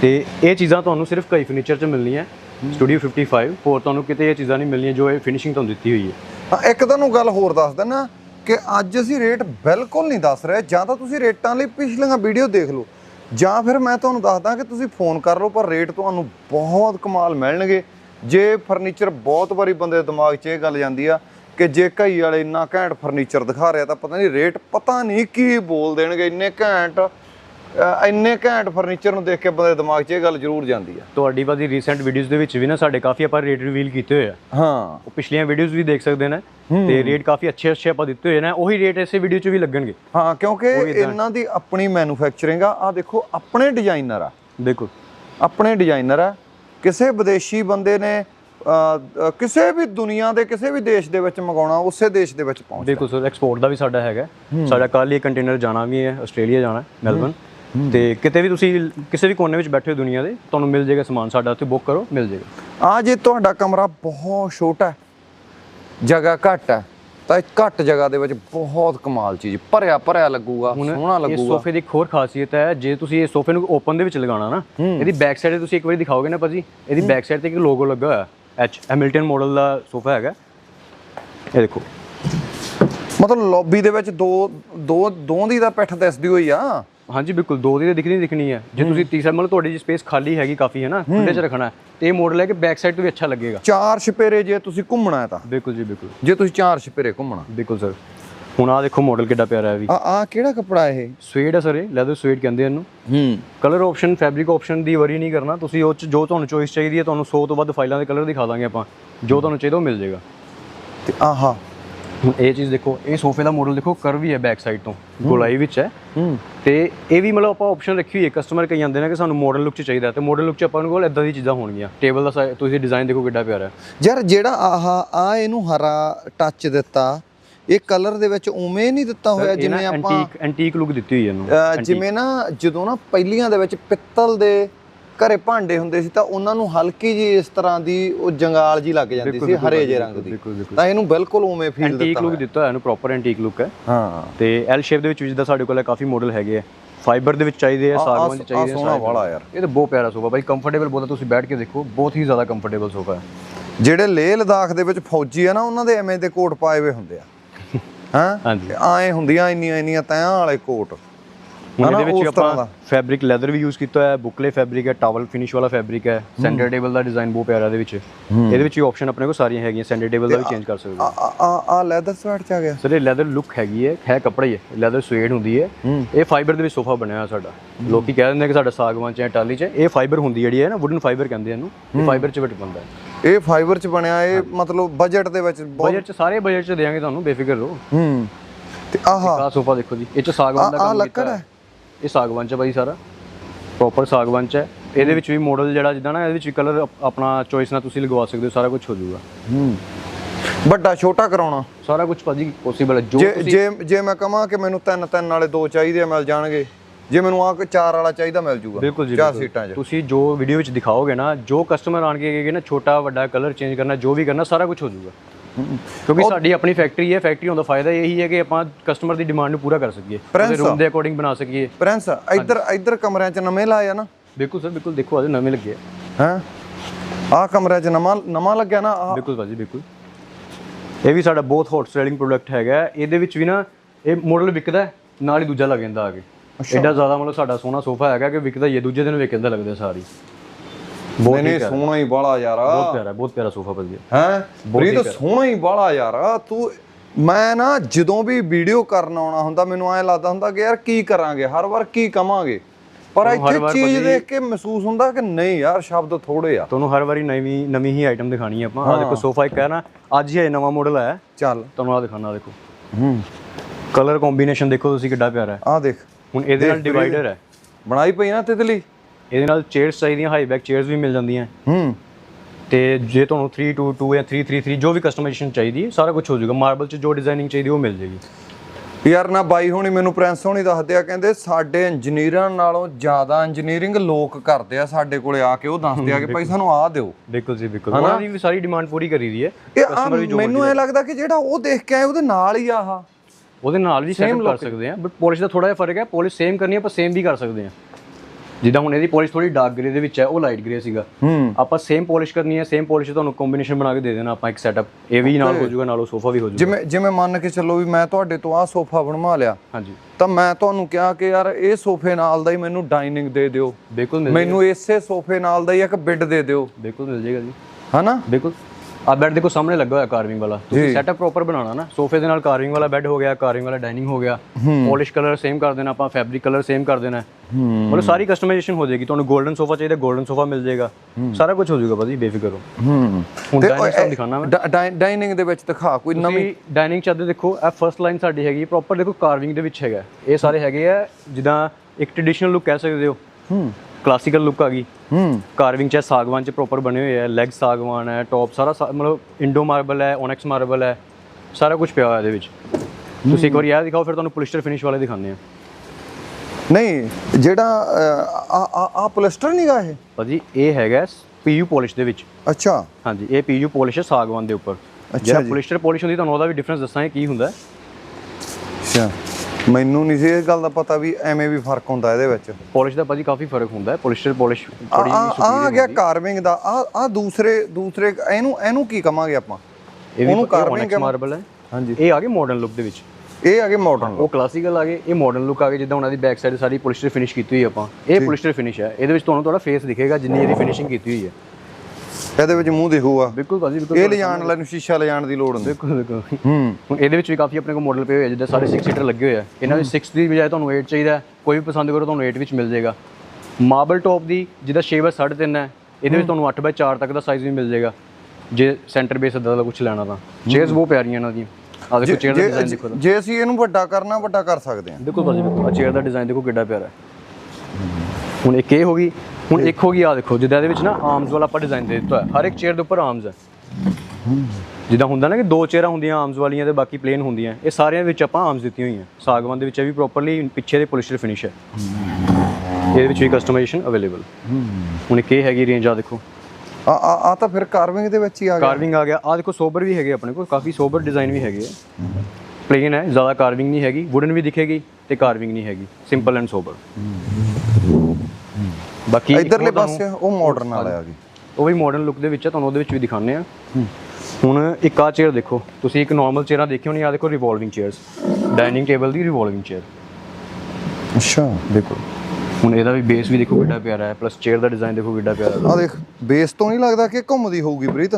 B: ਤੇ ਇਹ ਚੀਜ਼ਾਂ ਤੁਹਾਨੂੰ ਸਿਰਫ ਕਈ ਫਰਨੀਚਰ 'ਚ ਮਿਲਣੀਆਂ। ਸਟੂਡੀਓ 55 ਹੋਰ ਤੁਹਾਨੂੰ ਕਿਤੇ ਇਹ ਚੀਜ਼ਾਂ ਨਹੀਂ ਮਿਲਣੀਆਂ ਜੋ ਇਹ ਫਿਨਿਸ਼ਿੰਗ ਤੁਹਾਨੂੰ ਦਿੱਤੀ ਹੋਈ ਹੈ।
A: ਹਾਂ, ਇੱਕ ਤੁਹਾਨੂੰ ਗੱਲ ਹੋਰ ਦੱਸ ਦਿੰਨਾ ਕਿ ਅੱਜ ਅਸੀਂ ਰੇਟ ਬਿਲਕੁਲ ਨਹੀਂ ਦੱਸ ਰਹੇ। ਜਾਂ ਤਾਂ ਤੁਸੀਂ ਰੇਟਾਂ ਲਈ ਪਿਛਲੀਆਂ ਵੀਡੀਓ ਦੇਖ ਲਓ, ਜਾਂ ਫਿਰ ਮੈਂ ਤੁਹਾਨੂੰ ਦੱਸਦਾ ਕਿ ਤੁਸੀਂ ਫੋਨ ਕਰ ਲਓ, ਪਰ ਰੇਟ ਤੁਹਾਨੂੰ ਬਹੁਤ ਕਮਾਲ ਮਿਲਣਗੇ। ਜੇ ਫਰਨੀਚਰ ਬਹੁਤ ਵਾਰੀ ਬੰਦੇ ਦੇ ਦਿਮਾਗ 'ਚ ਇਹ ਗੱਲ ਜਾਂਦੀ ਆ ਕਿ ਜੇ ਕਈ ਵਾਲੇ ਇੰਨਾ ਘੈਂਟ ਫਰਨੀਚਰ ਦਿਖਾ ਰਿਹਾ, ਤਾਂ ਪਤਾ ਨਹੀਂ ਰੇਟ ਪਤਾ ਨਹੀਂ ਕੀ ਬੋਲ ਦੇਣਗੇ, ਇੰਨੇ ਘੈਂਟ ਇੰਨੇ ਘੈਂਟ ਫਰਨੀਚਰ ਨੂੰ ਦੇਖ ਕੇ ਬੰਦੇ ਦੇ ਦਿਮਾਗ 'ਚ ਇਹ ਗੱਲ ਜ਼ਰੂਰ ਜਾਂਦੀ ਆ।
B: ਤੁਹਾਡੀ ਭਾਜੀ ਰੀਸੈਂਟ ਵੀਡੀਓਜ਼ ਦੇ ਵਿੱਚ ਵੀ ਨਾ ਸਾਡੇ ਕਾਫੀ ਆਪਾਂ ਰੇਟ ਰਿਵੀਲ ਕੀਤੇ ਹੋਏ ਆ।
A: ਹਾਂ।
B: ਉਹ ਪਿਛਲੀਆਂ ਵੀਡੀਓਜ਼ ਵੀ ਦੇਖ ਸਕਦੇ ਨੇ ਤੇ ਰੇਟ ਕਾਫੀ ਅੱਛੇ ਅੱਛੇ ਆਪਾਂ ਦਿੱਤੇ ਹੋਏ ਨੇ। ਉਹੀ ਰੇਟ ਇਸੇ ਵੀਡੀਓ 'ਚ ਵੀ ਲੱਗਣਗੇ।
A: ਹਾਂ ਕਿਉਂਕਿ ਇਹਨਾਂ ਦੀ ਆਪਣੀ ਮੈਨੂਫੈਕਚਰਿੰਗ ਆ। ਆ ਦੇਖੋ ਆਪਣੇ ਡਿਜ਼ਾਈਨਰ ਆ।
B: ਬਿਲਕੁਲ
A: ਆਪਣੇ ਡਿਜ਼ਾਈਨਰ ਆ। ਕਿਸੇ ਵਿਦੇਸ਼ੀ ਬੰਦੇ ਨੇ ਕਿਸੇ ਵੀ ਦੁਨੀਆ ਦੇ ਕਿਸੇ ਵੀ ਦੇਸ਼ ਦੇ ਵਿੱਚ ਮੰਗਾਉਣਾ ਉਸੇ ਦੇਸ਼ ਦੇ ਵਿੱਚ ਪਹੁੰਚ
B: ਦੇਖੋ ਸਰ ਐਕਸਪੋਰਟ ਦਾ ਵੀ ਸਾਡਾ ਹੈਗਾ। ਸਾਡਾ ਕੱਲ ਹੀ ਕੰਟੇਨਰ ਜਾਣਾ ਵੀ ਹੈ ਆਸਟ੍ਰੇਲੀਆ ਜਾਣਾ ਮੈਲਬਨ ਤੇ ਕਿਤੇ ਵੀ ਤੁਸੀਂ ਕਿਸੇ ਵੀ ਕੋਨੇ ਵਿੱਚ ਬੈਠੇ ਹੋ ਦੁਨੀਆ ਦੇ ਤੁਹਾਨੂੰ ਮਿਲ ਜਾਏਗਾ ਸਮਾਨ ਸਾਡਾ ਉੱਥੇ ਬੁੱਕ ਕਰੋ ਮਿਲ ਜਾਏਗਾ
A: ਆ ਜੇ ਤੁਹਾਡਾ ਕਮਰਾ ਬਹੁਤ ਛੋਟਾ ਹੈ ਜਗ੍ਹਾ ਘੱਟ ਹੈ ਤਾਂ ਘੱਟ ਜਗ੍ਹਾ ਦੇ ਵਿੱਚ ਬਹੁਤ ਕਮਾਲ ਚੀਜ਼ ਭਰਿਆ ਭਰਿਆ ਲੱਗੂਗਾ ਸੋਹਣਾ
B: ਇਸ
A: ਲੱਗੂਗਾ।
B: ਸੋਫੇ ਦੀ ਇੱਕ ਹੋਰ ਖਾਸੀਅਤ ਹੈ ਜੇ ਤੁਸੀਂ ਇਹ ਸੋਫੇ ਨੂੰ ਓਪਨ ਦੇ ਵਿੱਚ ਲਗਾਉਣਾ ਨਾ ਇਹਦੀ ਬੈਕ ਸਾਈਡ ਤੇ ਤੁਸੀਂ ਇੱਕ ਵਾਰੀ ਦਿਖਾਓਗੇ ਨਾ ਭਾਜੀ ਇਹਦੀ ਬੈਕ ਸਾਈਡ ਤੇ ਇੱਕ ਲੋਗੋ ਲੱਗਾ ਹੋਇਆ ਐਚ ਹੈਮਿਲਟਨ ਮਾਡਲ ਦਾ ਸੋਫਾ ਹੈਗਾ। ਇਹ ਦੇਖੋ।
A: ਮਤਲਬ ਲੌਬੀ ਦੇ ਵਿੱਚ ਦੋ ਦੋ ਦੋ ਦੀ ਤਾਂ ਪਿੱਠ ਦਿਸਦੀ ਹੋਈ ਆ।
B: ਹਾਂਜੀ ਬਿਲਕੁਲ ਦੋ ਦੀ ਤਾਂ ਦਿਖਣੀ ਦਿਖਣੀ ਹੈ ਜੇ ਤੁਸੀਂ ਤੀਸਰਾ ਮਤਲਬ ਤੁਹਾਡੀ ਜੀ ਸਪੇਸ ਖਾਲੀ ਹੈਗੀ ਕਾਫੀ ਹੈ ਨਾ ਖੁੱਲੇ ਚ ਰੱਖਣਾ ਤੇ ਇਹ ਮਾਡਲ ਹੈ ਕਿ ਬੈਕ ਸਾਈਡ ਤੋਂ ਵੀ ਅੱਛਾ ਲੱਗੇਗਾ।
A: ਚਾਰ ਛਪੇਰੇ ਜੇ ਤੁਸੀਂ ਘੁੰਮਣਾ ਹੈ ਤਾਂ।
B: ਬਿਲਕੁਲ ਜੀ ਬਿਲਕੁਲ।
A: ਜੇ ਤੁਸੀਂ ਚਾਰ ਛਪੇਰੇ ਘੁੰਮਣਾ।
B: ਬਿਲਕੁਲ ਸਰ। ਹੁਣ ਆ ਦੇਖੋ ਮਾਡਲ ਕਿੱਡਾ ਪਿਆਰਾ ਹੈ ਵੀ।
A: ਆ ਆ ਕਿਹੜਾ ਕੱਪੜਾ ਇਹ?
B: ਸਵੇਡ ਹੈ ਸਰ ਇਹ ਲੈਦਰ ਸਵੇਡ ਕਹਿੰਦੇ ਇਹਨੂੰ।
A: ਹੂੰ।
B: ਕਲਰ ਆਪਸ਼ਨ ਫੈਬਰਿਕ ਆਪਸ਼ਨ ਦੀ ਵਰੀ ਨਹੀਂ ਕਰਨਾ। ਤੁਸੀਂ ਉਹ 'ਚ ਜੋ ਤੁਹਾਨੂੰ ਚੋਇਸ ਚਾਹੀਦੀ ਹੈ ਤੁਹਾਨੂੰ 100 ਤੋਂ ਵੱਧ ਫਾਈਲਾਂ ਦੇ ਕਲਰ ਦਿਖਾ ਦਾਂਗੇ ਆਪਾਂ। ਜੋ ਤੁਹਾਨੂੰ ਚਾਹੀਦਾ ਉਹ ਮਿਲ ਜਾਏਗਾ।
A: ਤੇ ਆਹਾ।
B: ਇਹ ਚੀਜ਼ ਦੇਖੋ ਇਹ ਸੋਫੇ ਦਾ ਮਾਡਲ ਦੇਖੋ ਕਰਵ ਹੀ ਹੈ ਬੈਕ ਸਾਈਡ ਤੋਂ ਗੋਲਾਈ ਵਿੱਚ ਹੈ। ਤੇ ਇਹ ਵੀ ਮਤਲਬ ਆਪਾਂ ਆਪਸ਼ਨ ਰੱਖੀ ਹੋਈ ਹੈ। ਕਸਟਮਰ ਕਈ ਜਾਂਦੇ ਨੇ ਕਿ ਸਾਨੂੰ ਮਾਡਰਨ ਲੁੱਕ 'ਚ ਚਾਹੀਦਾ ਤੇ ਮਾਡਰਨ ਲੁੱਕ 'ਚ ਆਪਾਂ ਨੂੰ ਕੋਲ ਇਦਾਂ ਦੀ ਚੀਜ਼ਾਂ ਹੋਣਗੀਆਂ। ਟੇਬਲ ਦਾ ਤੁਸੀਂ ਡਿਜ਼ਾਈਨ ਦੇਖੋ ਕਿੱਡਾ ਪਿਆਰਾ
A: ਯਾਰ ਜਿਹੜਾ ਆਹਾ ਆ ਇਹਨੂੰ ਹਰਾ ਟੱਚ ਦਿੱਤਾ ਇਹ ਕਲਰ ਦੇ ਵਿੱਚ ਉਵੇਂ ਨਹੀਂ ਦਿੱਤਾ ਹੋਇਆ ਜਿਵੇਂ ਆਪਾਂ
B: ਐਂਟੀਕ ਐਂਟੀਕ ਲੁੱਕ ਦਿੱਤੀ ਹੋਈ ਹੈ ਇਹਨੂੰ।
A: ਜਿਵੇਂ ਨਾ ਜਦੋਂ ਨਾ ਪਹਿਲੀਆਂ ਦੇ ਵਿੱਚ ਪਿੱਤਲ ਦੇ ਘਰੇ ਭਾਂਡੇ ਹੁੰਦੇ ਸੀ ਤਾਂ ਉਹਨਾਂ ਨੂੰ ਹਲਕੀ ਜੀ ਇਸ ਤਰ੍ਹਾਂ ਦੀ ਉਹ ਜੰਗਾਲ ਜੀ ਲੱਗ ਜਾਂਦੀ ਸੀ ਹਰੇ ਜੇ ਰੰਗ ਦੀ। ਤਾਂ ਇਹਨੂੰ ਬਿਲਕੁਲ ਉਵੇਂ ਫੀਲ
B: ਐਂਟੀਕ
A: ਦਿੱਤਾ
B: ਲੁੱਕ ਦਿੱਤਾ ਇਹਨੂੰ ਪ੍ਰੋਪਰ ਐਂਟੀਕ ਲੁੱਕ ਹੈ।
A: ਹਾਂ।
B: ਤੇ ਐਲ ਸ਼ੇਪ ਦੇ ਵਿੱਚ ਵੀ ਜਿੱਦਾਂ ਸਾਡੇ ਕੋਲ ਕਾਫੀ ਮਾਡਲ ਹੈਗੇ ਆ। ਫਾਈਬਰ ਦੇ ਵਿੱਚ ਚਾਹੀਦੇ ਆ ਸਾਗਵਾਨ ਚ ਚਾਹੀਦੇ ਆ
A: ਸੋਹਣਾ ਵਾਲਾ ਯਾਰ।
B: ਇਹ ਤਾਂ ਬਹੁਤ ਪਿਆਰਾ ਸੋਫਾ ਬਾਈ ਕੰਫਰਟੇਬਲ ਬਹੁਤ ਤੁਸੀਂ ਬੈਠ ਕੇ ਦੇਖੋ ਬਹੁਤ ਹੀ ਜ਼ਿਆਦਾ ਕੰਫਰਟੇਬਲ ਸੋਫਾ ਹੈ।
A: ਜਿਹੜੇ ਲੇਹ ਲਦਾਖ ਦੇ ਵਿੱਚ ਫੌਜੀ ਆ ਨਾ ਉਹਨਾਂ ਦੇ ਐਵੇਂ ਦੇ ਕੋਟ ਪਾਏ ਹੋਏ ਹੁੰਦੇ ਆ। ਹਾਂ?
B: ਹਾਂਜੀ।
A: ਆਏ ਹੁੰਦੀਆਂ ਇੰਨੀਆਂ ਇੰਨੀਆਂ ਤੈਆਂ ਵਾਲੇ ਕੋਟ।
B: ਹੁਣ ਇਹਦੇ ਵਿੱਚ ਆਪਾਂ
A: ਦਾ।
B: ਫੈਬਰਿਕ ਲੈਦਰ ਵੀ ਯੂਜ਼ ਕੀਤਾ ਹੋਇਆ ਹੈ ਬੁਕਲੇ ਫੈਬਰਿਕ ਹੈ ਟਾਵਲ ਫਿਨਿਸ਼ ਵਾਲਾ ਫੈਬਰਿਕ ਹੈ ਸੈਂਟਰ ਟੇਬਲ ਦਾ ਡਿਜ਼ਾਈਨ ਬਹੁਤ ਪਿਆਰਾ ਇਹਦੇ ਵਿੱਚ। ਇਹਦੇ ਵਿੱਚ ਵੀ ਆਪਸ਼ਨ ਆਪਣੇ ਕੋਲ ਸਾਰੀਆਂ ਹੈਗੀਆਂ ਸੈਂਟਰ ਟੇਬਲ ਦਾ ਵੀ ਚੇਂਜ ਕਰ ਸਕਦੇ ਹੋ
A: ਆ ਆ- ਲੈਦਰ ਸਵੈਟ ਚ ਆ ਗਿਆ?
B: ਸਰ ਇਹ ਲੈਦਰ ਲੁੱਕ ਹੈਗੀ ਹੈ ਹੈ ਕੱਪੜਾ ਹੀ ਹੈ ਲੈਦਰ ਸਵੇਡ ਹੁੰਦੀ ਹੈ। ਇਹ ਫਾਈਬਰ ਦੇ ਵਿੱਚ ਸੋਫਾ ਬਣਿਆ ਹੋਇਆ ਸਾਡਾ। ਲੋਕੀ ਕਹਿ ਦਿੰਦੇ ਕਿ ਸਾਡਾ ਸਾਗਵਾਨ ਚ ਹੈ ਟਾਲੀ ਚ। ਇਹ ਫਾਈਬਰ ਹੁੰਦੀ ਜਿਹੜੀ ਹੈ ਨਾ ਵੁਡਨ ਫਾਈਬਰ ਕਹਿੰਦੇ ਇਹਨੂੰ ਇਹ ਫਾਈਬਰ ਚ ਬੰਦਾ ਹੈ।
A: ਇਹ ਫਾਈਬਰ ਚ ਬਣਿਆ ਇਹ ਮਤਲਬ ਬਜਟ ਦੇ ਵਿੱਚ
B: ਬਜਟ ਚ ਸਾਰੇ ਬਜਟ ਚ ਦੇਾਂਗੇ ਤੁਹਾਨੂੰ ਬੇਫਿਕਰ ਰਹੋ।
A: ਹੂੰ। ਤੇ ਆਹਾ।
B: ਸੋਫਾ ਦੇਖੋ ਜੀ ਇਹ ਚ ਸਾਗਵਾਨ ਦਾ ਕੰਮ ਕੀਤਾ
A: ਹੈ?
B: ਇਹ ਸਾਗਵਾਨ ਚ ਬਾਈ ਸਾਰਾ। ਪ੍ਰੋਪਰ ਸਾਗਵਾਨ ਚ ਹੈ। ਇਹਦੇ ਵਿੱਚ ਵੀ ਮਾਡਲ ਜਿਹੜਾ ਜਿੱਦਾਂ ਨਾ ਇਹਦੇ ਵਿੱਚ ਕਲਰ ਆਪਣਾ ਚੋਇਸ ਨਾਲ ਤੁਸੀਂ ਲਗਵਾ ਸਕਦੇ ਹੋ ਸਾਰਾ ਕੁਝ ਹੋ ਜਾਊਗਾ
A: ਹੂੰ। ਵੱਡਾ ਛੋਟਾ ਕਰਾਉਣਾ।
B: ਸਾਰਾ ਕੁਝ ਭਾਜੀ ਪੋਸੀਬਲ ਹੈ। ਜੋ
A: ਜੇ ਜੇ ਜੇ ਮੈਂ ਕਹਾਂ ਕਿ ਮੈਨੂੰ ਤਿੰਨ ਤਿੰਨ ਵਾਲੇ ਦੋ ਚਾਹੀਦੇ ਆ ਮਿਲ ਜਾਣਗੇ। ਜੇ ਮੈਨੂੰ ਆ ਕੋਈ ਚਾਰ ਵਾਲਾ ਚਾਹੀਦਾ ਮਿਲ ਜੂਗਾ।
B: ਬਿਲਕੁਲ ਜੀ
A: ਚਾਰ। ਸੀਟਾਂ 'ਚ।
B: ਤੁਸੀਂ ਜੋ ਵੀਡੀਓ ਵਿੱਚ ਦਿਖਾਓਗੇ ਨਾ ਜੋ ਕਸਟਮਰ ਆਣ ਕੇ ਕਹੇਗੇ ਨਾ ਛੋਟਾ ਵੱਡਾ ਕਲਰ ਚੇਂਜ ਕਰਨਾ ਜੋ ਵੀ ਕਰਨਾ ਸਾਰਾ ਕੁਝ ਹੋ ਜਾਊਗਾ ਕਿਉਂਕਿ ਸਾਡੀ ਆਪਣੀ ਫੈਕਟਰੀ ਹੈ ਫੈਕਟਰੀ ਹੋਣ ਦਾ ਫਾਇਦਾ ਇਹੀ ਹੈ ਕਿ ਆਪਾਂ ਕਸਟਮਰ ਦੀ ਡਿਮਾਂਡ ਨੂੰ ਪੂਰਾ ਕਰ ਸਕੀਏ ਉਹਦੇ ਰੂਮ ਦੇ ਅਕੋਰਡਿੰਗ ਬਣਾ ਸਕੀਏ।
A: ਪ੍ਰਿੰਸ ਇੱਧਰ ਇੱਧਰ ਕਮਰਿਆਂ 'ਚ ਨਵੇਂ ਲਾਏ ਆ ਨਾ।
B: ਬਿਲਕੁਲ ਸਰ ਬਿਲਕੁਲ ਦੇਖੋ ਅੱਜ ਨਵੇਂ ਲੱਗੇ।
A: ਹੈ? ਆ ਕਮਰਿਆਂ 'ਚ ਨਵਾਂ ਨਵਾਂ ਲੱਗਿਆ ਨਾ
B: ਬਿਲਕੁਲ ਭਾਜੀ ਬਿਲਕੁਲ। ਇਹ ਵੀ ਸਾਡਾ ਬਹੁਤ ਹੌਟ ਸੈਲਿੰਗ ਪ੍ਰੋਡਕਟ ਹੈਗਾ। ਇਹਦੇ ਵਿੱਚ ਵੀ ਨਾ ਇਹ ਮਾਡਲ ਵਿਕਦਾ ਨਾਲ ਹੀ ਦੂਜਾ ਲੱਗ ਜਾਂਦਾ ਆ ਕੇ। ਐਡਾ ਜ਼ਿਆਦਾ ਮਤਲਬ ਸਾਡਾ ਸੋਹਣਾ ਸੋਫਾ ਹੈਗਾ ਕਿ ਵਿਕਦਾ ਹੀ ਹੈ ਦੂਜੇ ਦਿਨ ਵਿਕਦਾ ਲੱਗਦਾ ਸਾਰੀ।
A: ਨਹੀਂ ਨਹੀਂ ਸੋਹਣਾ ਹੀ ਬਾਲਾ ਯਾਰ।
B: ਬਹੁਤ ਪਿਆਰਾ ਬਹੁਤ ਪਿਆਰਾ ਸੋਫਾ ਭਾਜੀ
A: ਹੈ? ਪ੍ਰੀਤ ਸੋਹਣਾ ਹੀ ਬਾਲਾ ਯਾਰ। ਤੂੰ ਮੈਂ ਨਾ ਜਦੋਂ ਵੀ ਵੀਡੀਓ ਕਰਨ ਆਉਣਾ ਹੁੰਦਾ ਮੈਨੂੰ ਐ ਲੱਗਦਾ ਹੁੰਦਾ ਕਿ ਯਾਰ ਕੀ ਕਰਾਂਗੇ? ਹਰ ਵਾਰ ਕੀ ਕਵਾਂਗੇ? ਪਰ ਇੱਥੇ ਚੀਜ਼ ਦੇਖ ਕੇ ਮਹਿਸੂਸ ਹੁੰਦਾ ਕਿ ਨਹੀਂ ਯਾਰ ਸ਼ਬਦ ਥੋੜੇ ਆ।
B: ਤੁਹਾਨੂੰ ਹਰ ਵਾਰੀ ਨਵੀਂ ਨਵੀਂ ਹੀ ਆਈਟਮ ਦਿਖਾਣੀ ਹੈ ਆਪਾਂ। ਆ ਦੇਖੋ ਸੋਫਾ ਇੱਕ ਹੈ ਨਾ ਅੱਜ ਹੀ ਇਹ ਨਵਾਂ ਮਾਡਲ ਆਇਆ।
A: ਚੱਲ।
B: ਤੁਹਾਨੂੰ ਆ ਦਿਖਾਣਾ ਦੇਖੋ।
A: ਹੂੰ।
B: ਕਲਰ ਕੰਬੀਨੇਸ਼ਨ ਦੇਖੋ ਤੁਸੀਂ ਕਿੱਡਾ ਪਿਆਰਾ ਹੈ।
A: ਆ ਦੇਖ।
B: ਹੁਣ ਇਹਦੇ ਨਾਲ ਡਿਵਾਈਡਰ ਹੈ।
A: ਬਣਾਈ ਪਈ ਨਾ ਤਿਤਲੀ?
B: ਇਹਦੇ ਨਾਲ ਚੇਅਰਸ ਚਾਹੀਦੀਆਂ ਹਾਈ ਬੈਕ ਚੇਅਰਸ ਵੀ ਮਿਲ ਜਾਂਦੀਆਂ।
A: ਹੂੰ।
B: ਤੇ ਜੇ ਤੁਹਾਨੂੰ 322 ਜਾਂ 333 ਜੋ ਵੀ ਕਸਟਮਾਈਜ਼ੇਸ਼ਨ ਚਾਹੀਦੀ ਹੈ ਸਾਰਾ ਕੁਝ ਹੋ ਜਾਊਗਾ। ਮਾਰਬਲ 'ਚ ਜੋ ਡਿਜ਼ਾਈਨਿੰਗ ਚਾਹੀਦੀ ਉਹ ਮਿਲ ਜੇਗੀ
A: ਯਾਰ ਨਾ ਬਾਈ ਹੋਣੀ ਮੈਨੂੰ ਪ੍ਰਿੰਸ ਹੋਣੀ ਦੱਸਦੇ ਆ ਕਹਿੰਦੇ ਸਾਡੇ ਇੰਜੀਨੀਅਰਾਂ ਨਾਲੋਂ ਜ਼ਿਆਦਾ ਇੰਜੀਨੀਅਰਿੰਗ ਲੋਕ ਕਰਦੇ ਆ ਸਾਡੇ ਕੋਲੇ ਆ ਕੇ ਉਹ ਦੱਸਦੇ ਆ ਕਿ ਭਾਈ ਸਾਨੂੰ ਆ ਦਿਓ।
B: ਬਿਲਕੁਲ ਜੀ ਬਿਲਕੁਲ। ਉਹਨਾਂ ਦੀ ਵੀ ਸਾਰੀ ਡਿਮਾਂਡ ਪੂਰੀ ਕਰੀ ਦੀ ਹੈ।
A: ਇਹ ਆ ਮੈਨੂੰ ਐ ਲੱਗਦਾ ਕਿ ਜਿਹੜਾ ਉਹ ਦੇਖ ਕੇ ਆਏ ਉਹਦੇ ਨਾਲ ਹੀ ਆ ਆਹ।
B: ਉਹਦੇ ਨਾਲ ਵੀ ਸੈਟਅਪ ਕਰ ਸਕਦੇ ਆ ਬਟ ਪਾਲਿਸ਼ ਦਾ ਥੋੜਾ ਜਿਹਾ ਫ਼ਰਕ ਹੈ ਪਾਲਿਸ਼ ਸੇਮ ਕਰਨੀ ਹੈ ਆਪਾਂ ਸੇਮ ਵੀ ਕਰ ਸਕਦੇ ਆ ਜਿੱਦਾਂ ਹੁਣ ਇਹਦੀ ਪਾਲਿਸ਼ ਥੋੜੀ ਡਾਰਕ ਗ੍ਰੇ ਦੇ ਵਿੱਚ ਹੈ ਉਹ ਲਾਈਟ ਗ੍ਰੇ ਸੀਗਾ।
A: ਹੂੰ।
B: ਆਪਾਂ ਸੇਮ ਪਾਲਿਸ਼ ਕਰਨੀ ਹੈ ਸੇਮ ਪਾਲਿਸ਼ ਤੁਹਾਨੂੰ ਕੰਬੀਨੇਸ਼ਨ ਬਣਾ ਕੇ ਦੇ ਦੇਣਾ ਆਪਾਂ ਇੱਕ ਸੈਟਅਪ ਇਹ ਵੀ ਨਾਲ ਹੋ ਜਾਊਗਾ ਨਾਲੋਂ ਸੋਫਾ ਵੀ ਹੋ ਜਾਊਗਾ।
A: ਜਿਵੇਂ ਜਿਵੇਂ ਮੰਨ ਕੇ ਚੱਲੋ ਵੀ ਮੈਂ ਤੁਹਾਡੇ ਤੋਂ ਆਹ ਸੋਫਾ ਬਣਵਾ ਲਿਆ
B: ਹਾਂਜੀ।
A: ਤਾਂ ਮੈਂ ਤੁਹਾਨੂੰ ਕਿਹਾ ਕਿ ਯਾਰ ਇਹ ਸੋਫੇ ਨਾਲ ਦਾ ਹੀ ਮੈਨੂੰ ਡਾਈਨਿੰਗ ਦੇ ਦਿਓ।
B: ਬਿਲਕੁਲ ਮਿਲ
A: ਮੈਨੂੰ ਇਸੇ ਸੋਫੇ ਨਾਲ ਦਾ ਹੀ ਇੱਕ ਬੈੱਡ ਦੇ ਦਿਓ।
B: ਬਿਲਕੁਲ ਮਿਲ ਜਾਏਗਾ ਜੀ।
A: ਹਨਾ?
B: ਬਿਲਕੁਲ। ਆ ਬੈੱਡ ਦੇਖੋ ਸਾਹਮਣੇ ਲੱਗਾ ਹੋਇਆ ਕਾਰਵਿੰਗ ਵਾਲਾ। ਤੁਸੀਂ ਸੈਟਅਪ ਪ੍ਰੋਪਰ ਬਣਾਉਣਾ ਨਾ ਸੋਫੇ ਦੇ ਨਾਲ ਕਾਰਵਿੰਗ ਵਾਲਾ ਬੈੱਡ ਹੋ ਗਿਆ ਕਾਰਵਿੰਗ ਵਾਲਾ ਡਾਈਨਿੰਗ ਹੋ ਗਿਆ ਪਾਲਿਸ਼ ਕਲਰ ਸੇਮ ਕਰ ਦੇਣਾ ਆਪਾਂ ਫੈਬਰਿਕ ਕਲਰ ਸੇਮ ਕਰ ਦੇਣਾ। ਮਤਲਬ ਸਾਰੀ ਕਸਟਮਾਈਜ਼ੇਸ਼ਨ ਹੋ ਜਾਏਗੀ ਤੁਹਾਨੂੰ 골ਡਨ ਸੋਫਾ ਚਾਹੀਦਾ 골ਡਨ ਸੋਫਾ ਮਿਲ ਜਾਏਗਾ। ਸਾਰਾ ਕੁਝ ਹੋ ਜਾਊਗਾ ਭਾਜੀ ਬੇਫਿਕਰ ਹੋ। ਹੁਣ ਡਾਈਨਿੰਗ ਸਭ ਦਿਖਾਣਾ ਮੈਂ।
A: ਡਾਈਨਿੰਗ ਦੇ ਵਿੱਚ ਦਿਖਾ ਕੋਈ ਨਵੀਂ
B: ਡਾਈਨਿੰਗ ਚਾਹਦੇ ਦੇਖੋ ਇਹ ਫਰਸਟ ਲਾਈਨ ਸਾਡੀ ਹੈਗੀ ਪ੍ਰੋਪਰ ਦੇਖੋ ਕਾਰਵਿੰਗ ਦੇ ਵਿੱਚ ਹੈਗਾ। ਇਹ ਸਾਰੇ ਹੈਗੇ ਆ ਜਿੱਦਾਂ ਇੱਕ ਟ੍ਰੈਡੀਸ਼ਨਲ ਲੁੱਕ ਕਹਿ ਸਕਦੇ ਹੂੰ। ਕਲਾਸੀਕਲ ਲੁੱਕ ਆ ਗਈ।
A: ਹੂੰ।
B: ਕਾਰਵਿੰਗ ਚ ਸਾਗਵਾਨ ਚ ਪ੍ਰੋਪਰ ਬਣੇ ਹੋਏ ਆ ਲੈਗ ਸਾਗਵਾਨ ਹੈ ਟੌਪ ਸਾਰਾ ਮਤਲਬ ਇੰਡੋ ਮਾਰਬਲ ਹੈ ਓਨੈਕਸ ਮਾਰਬਲ ਹੈ ਸਾਰਾ ਕੁਝ ਪਿਆ ਹੋਇਆ ਇਹਦੇ ਵਿੱਚ। ਤੁਸੀਂ ਇੱਕ ਵਾਰੀ ਇਹ ਦਿਖਾਓ ਫਿਰ ਤੁਹਾਨੂੰ ਪੋਲਿਸਟਰ ਫਿਨਿਸ਼ ਵਾਲੇ ਦਿਖਾਉਂਦੇ ਆ
A: ਨਹੀਂ ਜਿਹੜਾ ਆ ਆ ਪੋਲਿਸਟਰ ਨਹੀਂਗਾ ਇਹ?
B: ਭਾਜੀ ਇਹ ਹੈਗਾ ਪੀਯੂ ਪਾਲਿਸ਼ ਦੇ ਵਿੱਚ।
A: ਅੱਛਾ।
B: ਹਾਂਜੀ ਇਹ ਪੀਯੂ ਪਾਲਿਸ਼ ਹੈ ਸਾਗਵਾਨ ਦੇ ਉੱਪਰ।
A: ਅੱਛਾ
B: ਜਿਹੜਾ। ਪੋਲਿਸਟਰ ਪਾਲਿਸ਼ ਹੁੰਦੀ ਤੁਹਾਨੂੰ ਉਹਦਾ ਵੀ ਡਿਫਰੈਂਸ ਦੱਸਾਂਗੇ ਕੀ ਹੁੰਦਾ।
A: ਅੱਛਾ। ਮੈਨੂੰ ਨਹੀਂ ਸੀ ਇਹ ਗੱਲ ਦਾ ਪਤਾ ਵੀ ਐਵੇਂ ਵੀ ਫ਼ਰਕ ਹੁੰਦਾ ਇਹਦੇ ਵਿੱਚ।
B: ਪਾਲਿਸ਼ ਦਾ ਭਾਜੀ ਕਾਫੀ ਫ਼ਰਕ ਹੁੰਦਾ ਹੈ ਪੋਲਿਸਟਰ ਪਾਲਿਸ਼ ਥੋੜੀ
A: ਆ ਆ ਗਿਆ ਕਾਰਵਿੰਗ ਦਾ ਆ ਆ ਦੂਸਰੇ ਦੂਸਰੇ ਇਹਨੂੰ ਇਹਨੂੰ ਕੀ ਕਵਾਂਗੇ ਆਪਾਂ?
B: ਇਹ ਵੀ ਕਾਰਬਨ ਮਾਰਬਲ ਹੈ।
A: ਹਾਂਜੀ।
B: ਇਹ ਆ ਗਏ ਮਾਡਰਨ ਲੁੱਕ ਦੇ ਵਿੱਚ।
A: ਇਹ ਆ ਗਏ ਮਾਡਰਨ
B: ਉਹ ਕਲਾਸੀਕਲ ਆ ਗਏ ਇਹ ਮਾਡਰਨ ਲੁੱਕ ਆ ਗਏ ਜਿੱਦਾਂ ਉਹਨਾਂ ਦੀ ਬੈਕ ਸਾਈਡ ਸਾਰੀ ਪੋਲਿਸਟਰ ਫਿਨਿਸ਼ ਕੀਤੀ ਹੋਈ ਆਪਾਂ। ਇਹ ਪੋਲਿਸਟਰ ਫਿਨਿਸ਼ ਹੈ। ਇਹਦੇ ਵਿੱਚ ਤੁਹਾਨੂੰ ਤੁਹਾਡਾ ਫੇਸ ਦਿਖੇਗਾ ਜਿੰਨੀ ਇਹਦੀ ਫਿਨਿਸ਼ਿੰਗ ਕੀਤੀ ਹੋਈ ਹੈ।
A: ਇਹਦੇ ਵਿੱਚ ਮੂੰਹ ਦਿਖੂਗਾ
B: ਬਿਲਕੁਲ ਭਾਜੀ ਬਿਲਕੁਲ
A: ਇਹ ਲਿਜਾਣ ਵਾਲੇ ਨੂੰ ਸ਼ੀਸ਼ਾ ਲਿਜਾਣ ਦੀ ਲੋੜ ਹੁੰਦੀ।
B: ਬਿਲਕੁਲ ਬਿਲਕੁਲ।
A: ਹੂੰ।
B: ਹੁਣ ਇਹਦੇ ਵਿੱਚ ਵੀ ਕਾਫੀ ਆਪਣੇ ਕੋਲ ਮਾਡਲ ਪਏ ਹੋਏ ਆ ਜਿੱਦਾਂ ਸਾਰੇ 6 ਸੀਟਰ ਲੱਗੇ ਹੋਏ ਆ। ਇਹਨਾਂ ਵਿੱਚ 6 ਦੀ ਬਜਾਏ ਤੁਹਾਨੂੰ 8 ਚਾਹੀਦਾ ਕੋਈ ਵੀ ਪਸੰਦ ਕਰੋ ਤੁਹਾਨੂੰ 8 ਵਿੱਚ ਮਿਲ ਜਾਏਗਾ। ਮਾਰਬਲ ਟੌਪ ਦੀ ਜਿਹਦਾ 6 ਬਾਈ 3.5 ਹੈ ਇਹਦੇ ਵਿੱਚ ਤੁਹਾਨੂੰ 8 ਬਾਈ 4 ਤੱਕ ਦਾ ਸਾਈਜ਼ ਵੀ ਮਿਲ ਜਾਏਗਾ। ਜੇ ਸੈਂਟਰ ਬੇਸ ਦਾ ਕੁਝ ਲੈਣਾ ਤਾਂ। ਚੇਅਰਸ ਬਹੁਤ ਪਿਆਰੀਆਂ ਇਹਨਾਂ ਦੀਆਂ। ਆ ਦੇਖੋ ਚੇਅਰ ਦਾ ਡਿਜ਼ਾਈਨ ਦੇਖੋ
A: ਜੇ- ਜੇ ਅਸੀਂ ਇਹਨੂੰ ਵੱਡਾ ਕਰਨਾ ਵੱਡਾ ਕਰ ਸਕਦੇ ਹਾਂ।
B: ਦੇਖੋ ਭਾਜੀ ਦੇਖੋ ਆ ਚੇਅਰ ਦਾ ਡਿਜ਼ਾਈਨ ਦੇਖੋ ਕਿੱਡਾ ਪਿਆਰਾ ਹੈ। ਹੁਣ ਇੱਕ ਇਹ ਹੋ ਗਈ ਹੁਣ ਇੱਕ ਹੋ ਗਈ ਆ ਦੇਖੋ ਜਿੱਦਾਂ ਇਹਦੇ ਵਿੱਚ ਨਾ ਆਰਮਸ ਵਾਲਾ ਆਪਾਂ ਡਿਜ਼ਾਈਨ ਦੇ ਦਿੱਤਾ ਹੈ ਹਰ ਇੱਕ ਚੇਅਰ ਦੇ ਉੱਪਰ ਆਰਮਸ ਹੈ। ਜਿੱਦਾਂ ਹੁੰਦਾ ਨਾ ਕਿ ਦੋ ਚੇਅਰਾਂ ਹੁੰਦੀਆਂ ਆਰਮਸ ਵਾਲੀਆਂ ਤੇ ਬਾਕੀ ਪਲੇਨ ਹੁੰਦੀਆਂ। ਇਹ ਸਾਰਿਆਂ ਵਿੱਚ ਆਪਾਂ ਆਰਮਸ ਦਿੱਤੀਆਂ ਹੋਈਆਂ। ਸਾਗਵਾਨ ਦੇ ਵਿੱਚ ਵੀ ਪ੍ਰੋਪਰਲੀ ਪਿੱਛੇ ਦੇ ਪੋਲਿਸਟਰ ਫਿਨਿਸ਼ ਹੈ। ਇਹਦੇ ਵਿੱਚ ਵੀ ਕਸਟਮਾਈਜੇਸ਼ਨ ਅਵੇਲੇਬਲ ਹੁਣ ਇੱਕ ਇਹ ਹੈਗੀ ਰੇਂਜ ਆ ਦੇਖੋ।
A: ਆ ਆ ਆ ਤਾਂ ਫਿਰ ਕਾਰਵਿੰਗ ਦੇ ਵਿੱਚ ਹੀ ਆ ਗਿਆ।
B: ਕਾਰਵਿੰਗ ਆ ਗਿਆ। ਆ ਦੇਖੋ ਸੋਬਰ ਵੀ ਹੈਗੇ ਆਪਣੇ ਕੋਲ। ਕਾਫੀ ਸੋਬਰ ਡਿਜ਼ਾਈਨ ਵੀ ਹੈਗੇ ਆ। ਪਲੇਨ ਹੈ ਜ਼ਿਆਦਾ ਕਾਰਵਿੰਗ ਨਹੀਂ ਹੈਗੀ। ਵੁਡਨ ਵੀ ਦਿਖੇਗੀ ਤੇ ਕਾਰਵਿੰਗ ਨਹੀਂ ਹੈਗੀ। ਸਿੰਪਲ ਐਂਡ ਸੋਬਰ ਬਾਕੀ
A: ਇਧਰਲੇ ਪਾਸੇ ਉਹ ਮਾਡਰਨ ਵਾਲਾ ਆ ਗਈ।
B: ਉਹ ਵੀ ਮਾਡਰਨ ਲੁੱਕ ਦੇ ਵਿੱਚ ਹੈ ਤੁਹਾਨੂੰ ਉਹਦੇ ਵਿੱਚ ਵੀ ਦਿਖਾਉਂਦੇ ਆ। ਹੁਣ ਇੱਕ ਆ ਚੇਅਰ ਦੇਖੋ ਤੁਸੀਂ ਇੱਕ ਨਾਰਮਲ ਚੇਅਰਾਂ ਦੇਖੀ ਹੋਣੀ ਆ ਦੇਖੋ ਰਿਵੋਲਵਿੰਗ ਚੇਅਰਸ ਡਾਈਨਿੰਗ ਟੇਬਲ ਦੀ ਰਿਵੋਲਵਿੰਗ ਚੇਅਰ
A: ਅੱਛਾ
B: ਦੇਖੋ। ਹੁਣ ਇਹਦਾ ਵੀ ਬੇਸ ਵੀ ਦੇਖੋ ਕਿੱਡਾ ਪਿਆਰਾ ਹੈ ਪਲੱਸ ਚੇਅਰ ਦਾ ਡਿਜ਼ਾਈਨ ਦੇਖੋ ਕਿੱਡਾ ਪਿਆਰਾ
A: ਆ ਦੇਖ ਬੇਸ ਤੋਂ ਨਹੀਂ ਲੱਗਦਾ ਕਿ ਘੁੰਮਦੀ ਹੋਊਗੀ ਪ੍ਰੀਤ?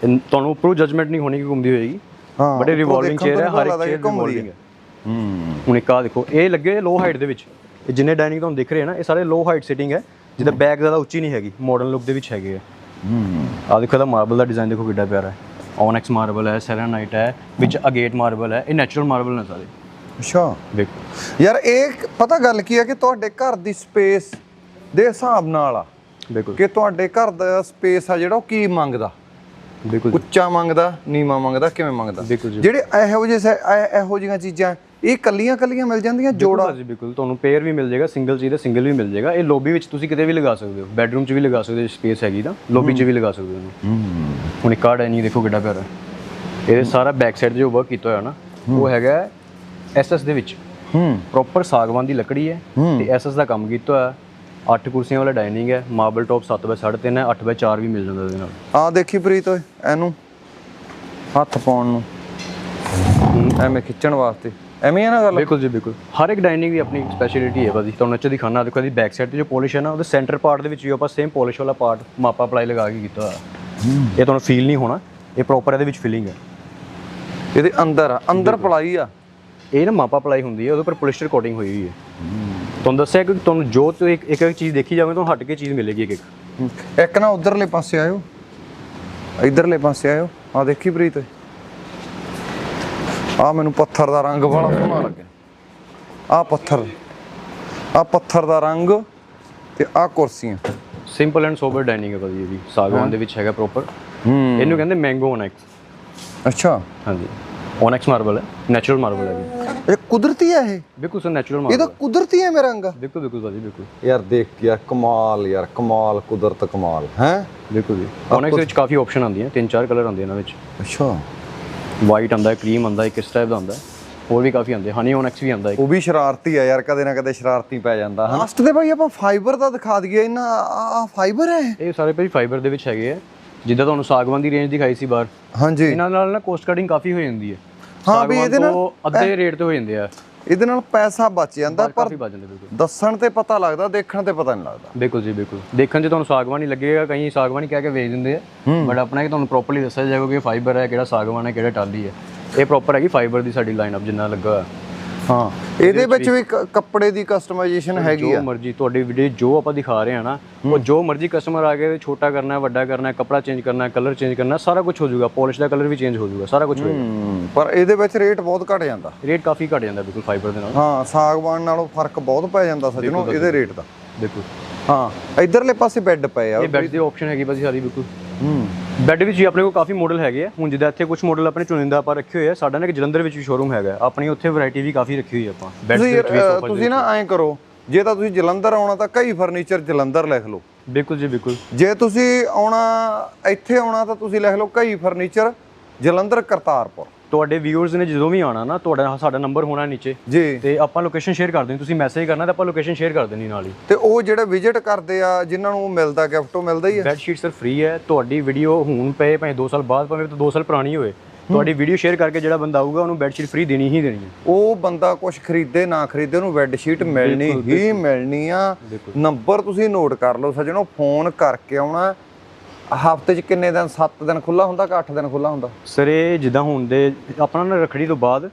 B: ਤੁਹਾਨੂੰ ਉੱਪਰੋਂ ਜਜਮੈਂਟ ਨਹੀਂ ਹੋਣੀ ਕਿ ਘੁੰਮਦੀ ਹੋਏਗੀ।
A: ਹਾਂ ਉੱਪਰੋਂ
B: ਰਿਵੋਲਵਿੰਗ
A: ਦੇਖਣ
B: ਚੇਅਰ ਹੈ ਹਰ ਇੱਕ ਚੇਅਰ ਰਿਵੋਲਵਿੰਗ ਹੈ।
A: ਹੂੰ।
B: ਹੁਣ ਇੱਕ ਆ ਦੇਖੋ ਇਹ ਲੱਗੇ ਲੋ ਹਾਈਟ ਦੇ ਵਿੱਚ। ਇਹ ਜਿੰਨੇ ਡਾਈਨਿੰਗ ਤੁਹਾਨੂੰ ਦਿਖ ਰਹੇ ਨਾ ਇਹ ਸਾਰੇ ਲੋ ਹਾਈਟ ਸਿਟਿੰਗ ਹੈ ਜਿੱਦਾਂ ਬੈਕ ਜ਼ਿਆਦਾ ਉੱਚੀ ਨਹੀਂ ਹੈਗੀ ਮਾਡਰਨ ਲੁੱਕ ਦੇ ਵਿੱਚ ਹੈਗੇ ਆ।
A: ਹੂੰ।
B: ਆ ਦੇਖੋ ਇਹਦਾ ਮਾਰਬਲ ਦਾ ਡਿਜ਼ਾਈਨ ਦੇਖੋ ਕਿੱਡਾ ਪਿਆਰਾ ਹੈ। ਓਨੈਕਸ ਮਾਰਬਲ ਹੈ ਸੈਰਾਨਾਈਟ ਹੈ ਵਿੱਚ ਅਗੇਟ ਮਾਰਬਲ ਹੈ ਇਹ ਨੈਚੁਰਲ ਮਾਰਬਲ ਨੇ ਸਾਰੇ।
A: ਅੱਛਾ।
B: ਦੇਖੋ।
A: ਯਾਰ ਇਹ ਪਤਾ ਗੱਲ ਕੀ ਹੈ ਕਿ ਤੁਹਾਡੇ ਘਰ ਦੀ ਸਪੇਸ ਦੇ ਹਿਸਾਬ ਨਾਲ ਆ
B: ਬਿਲਕੁਲ।
A: ਕਿ ਤੁਹਾਡੇ ਘਰ ਦਾ ਸਪੇਸ ਆ ਜਿਹੜਾ ਉਹ ਕੀ ਮੰਗਦਾ?
B: ਬਿਲਕੁਲ
A: ਉੱਚਾ ਮੰਗਦਾ ਨੀਵਾ ਮੰਗਦਾ ਕਿਵੇਂ ਮੰਗਦਾ? ਜਿਹੜੇ ਇਹੋ ਜਿਹੇ ਇਹੋ ਜਿਹੀਆਂ ਚੀਜ਼ਾਂ ਇਹ ਕੱਲੀਆਂ ਕੱਲੀਆਂ ਮਿਲ ਜਾਂਦੀਆਂ ਜੋੜਾ।
B: ਜੀ ਬਿਲਕੁਲ। ਤੁਹਾਨੂੰ ਪੇਅਰ ਵੀ ਮਿਲ ਜਾਏਗਾ ਸਿੰਗਲ ਚਾਹੀਦਾ ਸਿੰਗਲ ਵੀ ਮਿਲ ਜਾਏਗਾ। ਇਹ ਲੌਬੀ ਵਿੱਚ ਤੁਸੀਂ ਕਿਤੇ ਵੀ ਲਗਾ ਸਕਦੇ ਹੋ। ਬੈਡਰੂਮ 'ਚ ਵੀ ਲਗਾ ਸਕਦੇ ਹੋ ਸਪੇਸ ਹੈਗੀ ਤਾਂ। ਲੌਬੀ 'ਚ ਵੀ ਲਗਾ ਸਕਦੇ ਹੋ ਇਹਨੂੰ। ਹੁਣ ਇੱਕ ਕਾਰਡ ਹੈ ਨਹੀਂ ਦੇਖੋ ਕਿੱਡਾ ਪਿਆਰਾ। ਇਹਦੇ ਸਾਰਾ ਬੈਕ ਸਾਈਡ ਜੋ ਵਰਕ ਕੀਤਾ ਹੋਇਆ ਨਾ ਉਹ ਹੈਗਾ ਐਸਐਸ ਦੇ ਵਿੱਚ।
A: ਹੂੰ।
B: ਪ੍ਰੋਪਰ ਸਾਗਵਾਨ ਦੀ ਲੱਕੜੀ ਹੈ ਤੇ ਐਸਐਸ ਦਾ ਕੰਮ ਕੀਤਾ ਹੋਇਆ। 8 ਕੁਰਸੀਆਂ ਵਾਲਾ ਡਾਈਨਿੰਗ ਹੈ ਮਾਰਬਲ ਟੌਪ 7 ਬਾਈ 3.5 ਹੈ 8 ਬਾਈ 4 ਵੀ ਮਿਲ ਜਾਂਦਾ ਇਹਦੇ ਨਾਲ।
A: ਆ ਦੇਖੀ ਪ੍ਰੀਤ ਓਏ ਇਹਨੂੰ। ਹੱਥ ਪਾਉਣ ਨੂੰ। ਐਵੇਂ ਖਿੱਚਣ ਵਾਸਤੇ। ਐਵੇਂ ਆ ਨਾ ਗੱਲ?
B: ਬਿਲਕੁਲ ਜੀ ਬਿਲਕੁਲ। ਹਰ ਇੱਕ ਡਾਈਨਿੰਗ ਦੀ ਆਪਣੀ ਸਪੈਸ਼ਲਿਟੀ ਹੈ ਭਾਜੀ। ਤੁਹਾਨੂੰ ਨੱਚੇ ਦਿਖਾਣਾ ਦੇਖੋ ਇਹਦੀ ਬੈਕ ਸਾਈਡ ਤੇ ਜੋ ਪੋਲਿਸ਼ ਹੈ ਨਾ ਉਹਦੇ ਸੈਂਟਰ ਪਾਰਟ ਦੇ ਵਿੱਚ ਵੀ ਆਪਾਂ ਸੇਮ ਪੋਲਿਸ਼ ਵਾਲਾ ਪਾਰਟ ਮਾਪਾ ਅਪਲਾਈ ਲਗਾ ਕੇ ਕੀਤਾ ਹੋਇਆ। ਇਹ ਤੁਹਾਨੂੰ ਫੀਲ ਨਹੀਂ ਹੋਣਾ ਇਹ ਪ੍ਰੋਪਰ ਇਹਦੇ ਵਿੱਚ ਫਿਲਿੰਗ ਹੈ।
A: ਇਹਦੇ ਅੰਦਰ ਆ ਅੰਦਰ ਪਲਾਈ ਆ?
B: ਇਹ ਨਾ ਮਾਪਾ ਅਪਲਾਈ ਹੁੰਦੀ ਹੈ ਉਹਦੇ ਉੱਪਰ ਪੋਲਿਸਟਰ ਕੋਟਿੰਗ ਹੋਈ ਹੋਈ ਹੈ। ਤੁਹਾਨੂੰ ਦੱਸਿਆ ਕਿ ਤੁਹਾਨੂੰ ਜੋ ਤੋਂ ਇੱਕ ਇੱਕ ਚੀਜ਼ ਦੇਖੀ ਜਾਵੇ ਤੁਹਾਨੂੰ ਹਟ ਕੇ ਚੀਜ਼ ਮਿਲੇਗੀ ਇੱਕ ਇੱਕ।
A: ਇੱਕ ਨਾ ਉਧਰਲੇ ਪਾਸੇ ਆਇਓ। ਇਧਰਲੇ ਪਾਸੇ ਆਇਓ। ਆ ਦੇਖੀ ਪ੍ਰੀਤ? ਆ ਮੈਨੂੰ ਪੱਥਰ ਦਾ ਰੰਗ ਬੜਾ ਸੋਹਣਾ ਲੱਗਿਆ। ਆ ਪੱਥਰ ਆ ਪੱਥਰ ਦਾ ਰੰਗ ਤੇ ਆ ਕੁਰਸੀਆਂ।
B: ਸਿੰਪਲ ਐਂਡ ਸੋਬਰ ਡਾਈਨਿੰਗ ਹੈ ਭਾਜੀ ਇਹ ਵੀ। ਸਾਗਵਾਨ ਦੇ ਵਿੱਚ ਹੈਗਾ ਪ੍ਰੋਪਰ
A: ਹੂੰ।
B: ਇਹਨੂੰ ਕਹਿੰਦੇ ਮੈਂਗੋ ਓਨੈਕਸ
A: ਅੱਛਾ।
B: ਹਾਂਜੀ। ਓਨੈਕਸ ਮਾਰਬਲ ਹੈ। ਨੈਚੁਰਲ ਮਾਰਬਲ ਹੈ ਇਹ
A: ਕੁਦਰਤੀ ਆ ਇਹ?
B: ਬਿਲਕੁਲ ਸਰ ਨੈਚੁਰਲ
A: ਇਹ
B: ਮਾਰਬਲ
A: ਤਾਂ ਕੁਦਰਤੀ ਹੈ ਮੇਰਾ ਰੰਗ।
B: ਬਿਲਕੁਲ ਬਿਲਕੁਲ ਭਾਜੀ ਬਿਲਕੁਲ।
A: ਯਾਰ ਦੇਖ ਯਾਰ ਕਮਾਲ ਯਾਰ ਕਮਾਲ ਕੁਦਰਤ ਕਮਾਲ ਹੈ?
B: ਬਿਲਕੁਲ ਜੀ। ਓਨੈਕਸ ਵਿੱਚ ਕਾਫੀ ਆਪਸ਼ਨ ਆਉਂਦੀਆਂ ਤਿੰਨ ਚਾਰ ਕਲਰ ਆਉਂਦੇ ਇਹਨਾਂ ਵਿੱਚ।
A: ਅੱਛਾ।
B: ਵਾਈਟ ਆਉਂਦਾ ਹੈ ਕਰੀਮ ਆਉਂਦਾ ਹੈ ਕਿਸ ਟਾਈਪ ਦਾ ਆਉਂਦਾ ਹੈ। ਹੋਰ ਵੀ ਕਾਫੀ ਆਉਂਦੇ ਹਨੀ ਓਨੈਕਸ ਵੀ ਆਉਂਦਾ ਹੈ।
A: ਉਹ ਵੀ ਸ਼ਰਾਰਤੀ ਆ ਯਾਰ ਕਦੇ ਨਾ ਕਦੇ ਸ਼ਰਾਰਤੀ ਪੈ ਜਾਂਦਾ ਹਾਂ ਲਾਸਟ ਦੇ ਭਾਈ ਆਪਾਂ ਫਾਈਬਰ ਦਾ ਦਿਖਾ ਦਈਏ ਇਹਨਾਂ ਆ ਫਾਈਬਰ ਹੈ?
B: ਇਹ ਸਾਰੇ ਭਾਜੀ ਫਾਈਬਰ ਦੇ ਵਿੱਚ ਹੈਗੇ ਆ। ਜਿੱਦਾਂ ਤੁਹਾਨੂੰ ਸਾਗਵਾਨ ਦੀ ਰੇਂਜ ਦਿਖਾਈ ਸੀ ਬਾਹਰ।
A: ਹਾਂਜੀ।
B: ਇਹਨਾਂ ਨਾਲ ਨਾ ਕੋਸਟ ਕਟਿੰਗ ਕਾਫੀ ਹੋ ਜਾਂਦੀ ਹੈ।
A: ਹਾਂ, ਵੀ ਇਹਦੇ ਨਾਲ-
B: ਤੋਂ ਅੱਧੇ ਰੇਟ ਤੇ ਹੋ ਜਾਂਦੇ ਆ।
A: ਇਹਦੇ ਨਾਲ ਪੈਸਾ ਬਚ ਜਾਂਦਾ ਪਰ
B: ਕਾਫੀ ਬਚ ਜਾਂਦੇ ਬਿਲਕੁਲ।
A: ਦੱਸਣ ਤੇ ਪਤਾ ਲੱਗਦਾ ਦੇਖਣ ਤੇ ਪਤਾ ਨਹੀਂ ਲੱਗਦਾ।
B: ਬਿਲਕੁਲ ਜੀ ਬਿਲਕੁਲ। ਦੇਖਣ 'ਚ ਤੁਹਾਨੂੰ ਸਾਗਵਾਨ ਹੀ ਲੱਗੇਗਾ ਕਈ ਸਾਗਵਾਨ ਹੀ ਕਹਿ ਕੇ ਵੇਚ ਦਿੰਦੇ ਆ। ਬਟ ਆਪਣਾ ਕਿ ਤੁਹਾਨੂੰ ਪ੍ਰੋਪਰਲੀ ਦੱਸਿਆ ਜਾਏਗਾ ਕਿ ਫਾਈਬਰ ਹੈ ਕਿਹੜਾ ਸਾਗਵਾਨ ਹੈ ਕਿਹੜਾ ਟਾਲੀ ਹੈ। ਇਹ ਪ੍ਰੋਪਰ ਹੈਗੀ ਫਾਈਬਰ ਦੀ ਸਾਡੀ ਲਾਈਨ ਅਪ ਜਿੰਨਾ ਲੱਗਾ ਹੋਇਆ।
A: ਹਾਂ ਇਹਦੇ ਵਿੱਚ ਵੀ ਕ- ਕੱਪੜੇ ਦੀ ਕਸਟਮਾਈਜੇਸ਼ਨ ਹੈਗੀ
B: ਜੋ
A: ਆ।
B: ਮਰਜ਼ੀ ਤੁਹਾਡੀ ਵੀਡੀਓ ਜੋ ਆਪਾਂ ਦਿਖਾ ਰਹੇ ਹਾਂ ਨਾ ਉਹ ਜੋ ਮਰਜ਼ੀ ਕਸਟਮਰ ਆ ਕੇ ਛੋਟਾ ਕਰਨਾ ਹੈ ਵੱਡਾ ਕਰਨਾ ਹੈ ਕਪੜਾ ਚੇਂਜ ਕਰਨਾ ਹੈ ਕਲਰ ਚੇਂਜ ਕਰਨਾ ਹੈ ਸਾਰਾ ਕੁਝ ਹੋ ਜਾਊਗਾ ਪਾਲਿਸ਼ ਦਾ ਕਲਰ ਵੀ ਚੇਂਜ ਹੋ ਜਾਊਗਾ ਸਾਰਾ ਕੁਝ
A: ਹੂੰ, ਪਰ ਇਹਦੇ ਵਿੱਚ ਰੇਟ ਬਹੁਤ ਘਟ ਜਾਂਦਾ।
B: ਰੇਟ ਕਾਫੀ ਘਟ ਜਾਂਦਾ ਬਿਲਕੁਲ ਫਾਈਬਰ ਦੇ ਨਾਲ।
A: ਹਾਂ ਸਾਗਵਾਨ ਨਾਲੋਂ ਫ਼ਰਕ ਬਹੁਤ ਪੈ ਜਾਂਦਾ ਸੱਜਣੋ ਇਹਦੇ ਰੇਟ ਦਾ।
B: ਬਿਲਕੁਲ।
A: ਹਾਂ ਇਧਰਲੇ ਪਾਸੇ ਬੈੱਡ ਪਏ ਆ।
B: ਇਹ ਬੈੱਡ ਦੀ ਆਪਸ਼ਨ ਹੈਗੀ ਭਾਜੀ ਸਾਰੀ ਬਿਲਕੁਲ।
A: ਹੂੰ।
B: ਬੈੱਡ ਵਿੱਚ ਵੀ ਆਪਣੇ ਕੋਲ ਕਾਫੀ ਮਾਡਲ ਹੈਗੇ ਆ। ਹੁਣ ਜਿੱਦਾਂ ਇੱਥੇ ਕੁਝ ਮਾਡਲ ਆਪਣੇ ਚੁਣਿੰਦਾ ਆਪਾਂ ਰੱਖੇ ਹੋਏ ਆ ਸਾਡਾ ਨਾ ਇੱਕ ਜਲੰਧਰ ਵਿੱਚ ਵੀ ਸ਼ੋਰੂਮ ਹੈਗਾ ਆਪਣੀ ਉੱਥੇ ਵੈਰਾਈਟੀ ਵੀ ਕਾਫੀ ਰੱਖੀ ਹੋਈ ਆ ਆਪਾਂ। ਬੈੱਡ ਵਿੱਚ ਵੀ ਸੋਫਾ
A: ਤੁਸੀਂ ਨਾ ਐਂ ਕਰੋ ਜੇ ਤਾਂ ਤੁਸੀਂ ਜਲੰਧਰ ਆਉਣਾ ਤਾਂ ਕਈ ਫਰਨੀਚਰ ਜਲੰਧਰ ਲਿਖ ਲਓ।
B: ਬਿਲਕੁਲ ਜੀ ਬਿਲਕੁਲ।
A: ਜੇ ਤੁਸੀਂ ਆਉਣਾ ਇੱਥੇ ਆਉਣਾ ਤਾਂ ਤੁਸੀਂ ਲਿਖ ਲਓ ਕਈ ਫਰਨੀਚਰ ਜਲੰਧਰ ਕਰਤਾਰਪੁਰ।
B: ਤੁਹਾਡੇ ਵਿਊਅਰਸ ਨੇ ਜਦੋਂ ਵੀ ਆਣਾ ਨਾ ਤੁਹਾਡਾ ਸਾਡਾ ਨੰਬਰ ਹੋਣਾ ਨੀਚੇ।
A: ਜੀ।
B: ਤੇ ਆਪਾਂ ਲੋਕੇਸ਼ਨ ਸ਼ੇਅਰ ਕਰ ਦੇਣੀ ਤੁਸੀਂ ਮੈਸੇਜ ਕਰਨਾ ਤਾਂ ਆਪਾਂ ਲੋਕੇਸ਼ਨ ਸ਼ੇਅਰ ਕਰ ਦੇਣੀ ਨਾਲ ਹੀ।
A: ਤੇ ਉਹ ਜਿਹੜੇ ਵਿਜ਼ਿਟ ਕਰਦੇ ਆ ਜਿਨ੍ਹਾਂ ਨੂੰ ਮਿਲਦਾ ਗਿਫਟ ਉਹ ਮਿਲਦਾ ਹੀ ਆ
B: ਬੈੱਡ ਸ਼ੀਟ ਸਰ ਫ੍ਰੀ ਹੈ। ਤੁਹਾਡੀ ਵੀਡੀਓ ਹੁਣ ਪਏ ਭਾਵੇਂ 2 ਸਾਲ ਬਾਅਦ ਭਾਵੇਂ 2 ਸਾਲ ਪੁਰਾਣੀ ਹੋਵੇ ਤੁਹਾਡੀ ਵੀਡੀਓ ਸ਼ੇਅਰ ਕਰਕੇ ਜਿਹੜਾ ਬੰਦਾ ਆਊਗਾ ਉਹਨੂੰ ਬੈੱਡ ਸ਼ੀਟ ਫ੍ਰੀ ਦੇਣੀ ਹੀ ਦੇਣੀ ਹੈ।
A: ਉਹ ਬੰਦਾ ਕੁਝ ਖਰੀਦੇ ਨਾ ਖਰੀਦੇ ਉਹਨੂੰ ਬੈੱਡ ਸ਼ੀਟ ਮਿਲਣੀ ਹੀ ਮਿਲਣੀ ਆ। ਨੰਬਰ ਤੁਸੀਂ ਨੋਟ ਕਰ ਲਓ ਸੱਜਣੋ ਫੋਨ ਕਰਕੇ ਆਉਣਾ। ਹਫ਼ਤੇ 'ਚ ਕਿੰਨੇ ਦਿਨ? 7 ਦਿਨ ਖੁੱਲਾ ਹੁੰਦਾ ਕਿ 8 ਦਿਨ ਖੁੱਲਾ ਹੁੰਦਾ?
B: ਸਰ ਇਹ ਜਿੱਦਾਂ ਹੁਣ ਦੇ ਆਪਣਾ ਨਾ ਰੱਖੜੀ ਤੋਂ ਬਾਅਦ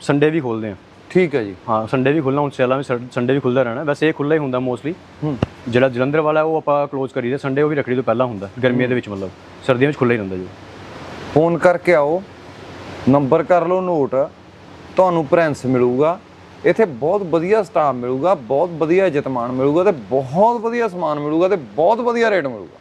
B: ਸੰਡੇ ਵੀ ਖੋਲਦੇ ਆ।
A: ਠੀਕ ਹੈ ਜੀ।
B: ਹਾਂ ਸੰਡੇ ਵੀ ਖੁੱਲ੍ਹਾ ਹੁਣ ਸਿਆਲਾਂ ਵਿੱਚ ਸੰਡੇ ਵੀ ਖੁੱਲ੍ਹਾ ਰਹਿਣਾ। ਵੈਸੇ ਇਹ ਖੁੱਲ੍ਹਾ ਹੀ ਹੁੰਦਾ ਮੋਸਟਲੀ
A: ਹੂੰ।
B: ਜਿਹੜਾ ਜਲੰਧਰ ਵਾਲਾ ਉਹ ਆਪਾਂ ਕਲੋਜ਼ ਕਰੀਦਾ। ਸੰਡੇ ਉਹ ਵੀ ਰੱਖੜੀ ਤੋਂ ਪਹਿਲਾਂ ਹੁੰਦਾ ਗਰਮੀਆਂ ਦੇ ਵਿੱਚ ਮਤਲਬ। ਸਰਦੀਆਂ ਵਿੱਚ ਖੁੱਲ੍ਹਾ ਹੀ ਰਹਿੰਦਾ ਜੀ।
A: ਫੋਨ ਕਰਕੇ ਆਓ ਨੰਬਰ ਕਰ ਲਓ ਨੋਟ ਤੁਹਾਨੂੰ ਪ੍ਰਿੰਸ ਮਿਲੂਗਾ। ਇੱਥੇ ਬਹੁਤ ਵਧੀਆ ਸਟਾਫ ਮਿਲੂਗਾ ਬਹੁਤ ਵਧੀਆ ਜਤਮਾਨ ਮਿਲੂਗਾ ਤੇ ਬਹੁਤ ਵਧੀਆ ਸਮਾਨ ਮਿਲੂਗਾ ਤੇ ਬਹੁਤ ਵਧੀਆ ਰੇਟ ਮਿਲੂਗਾ।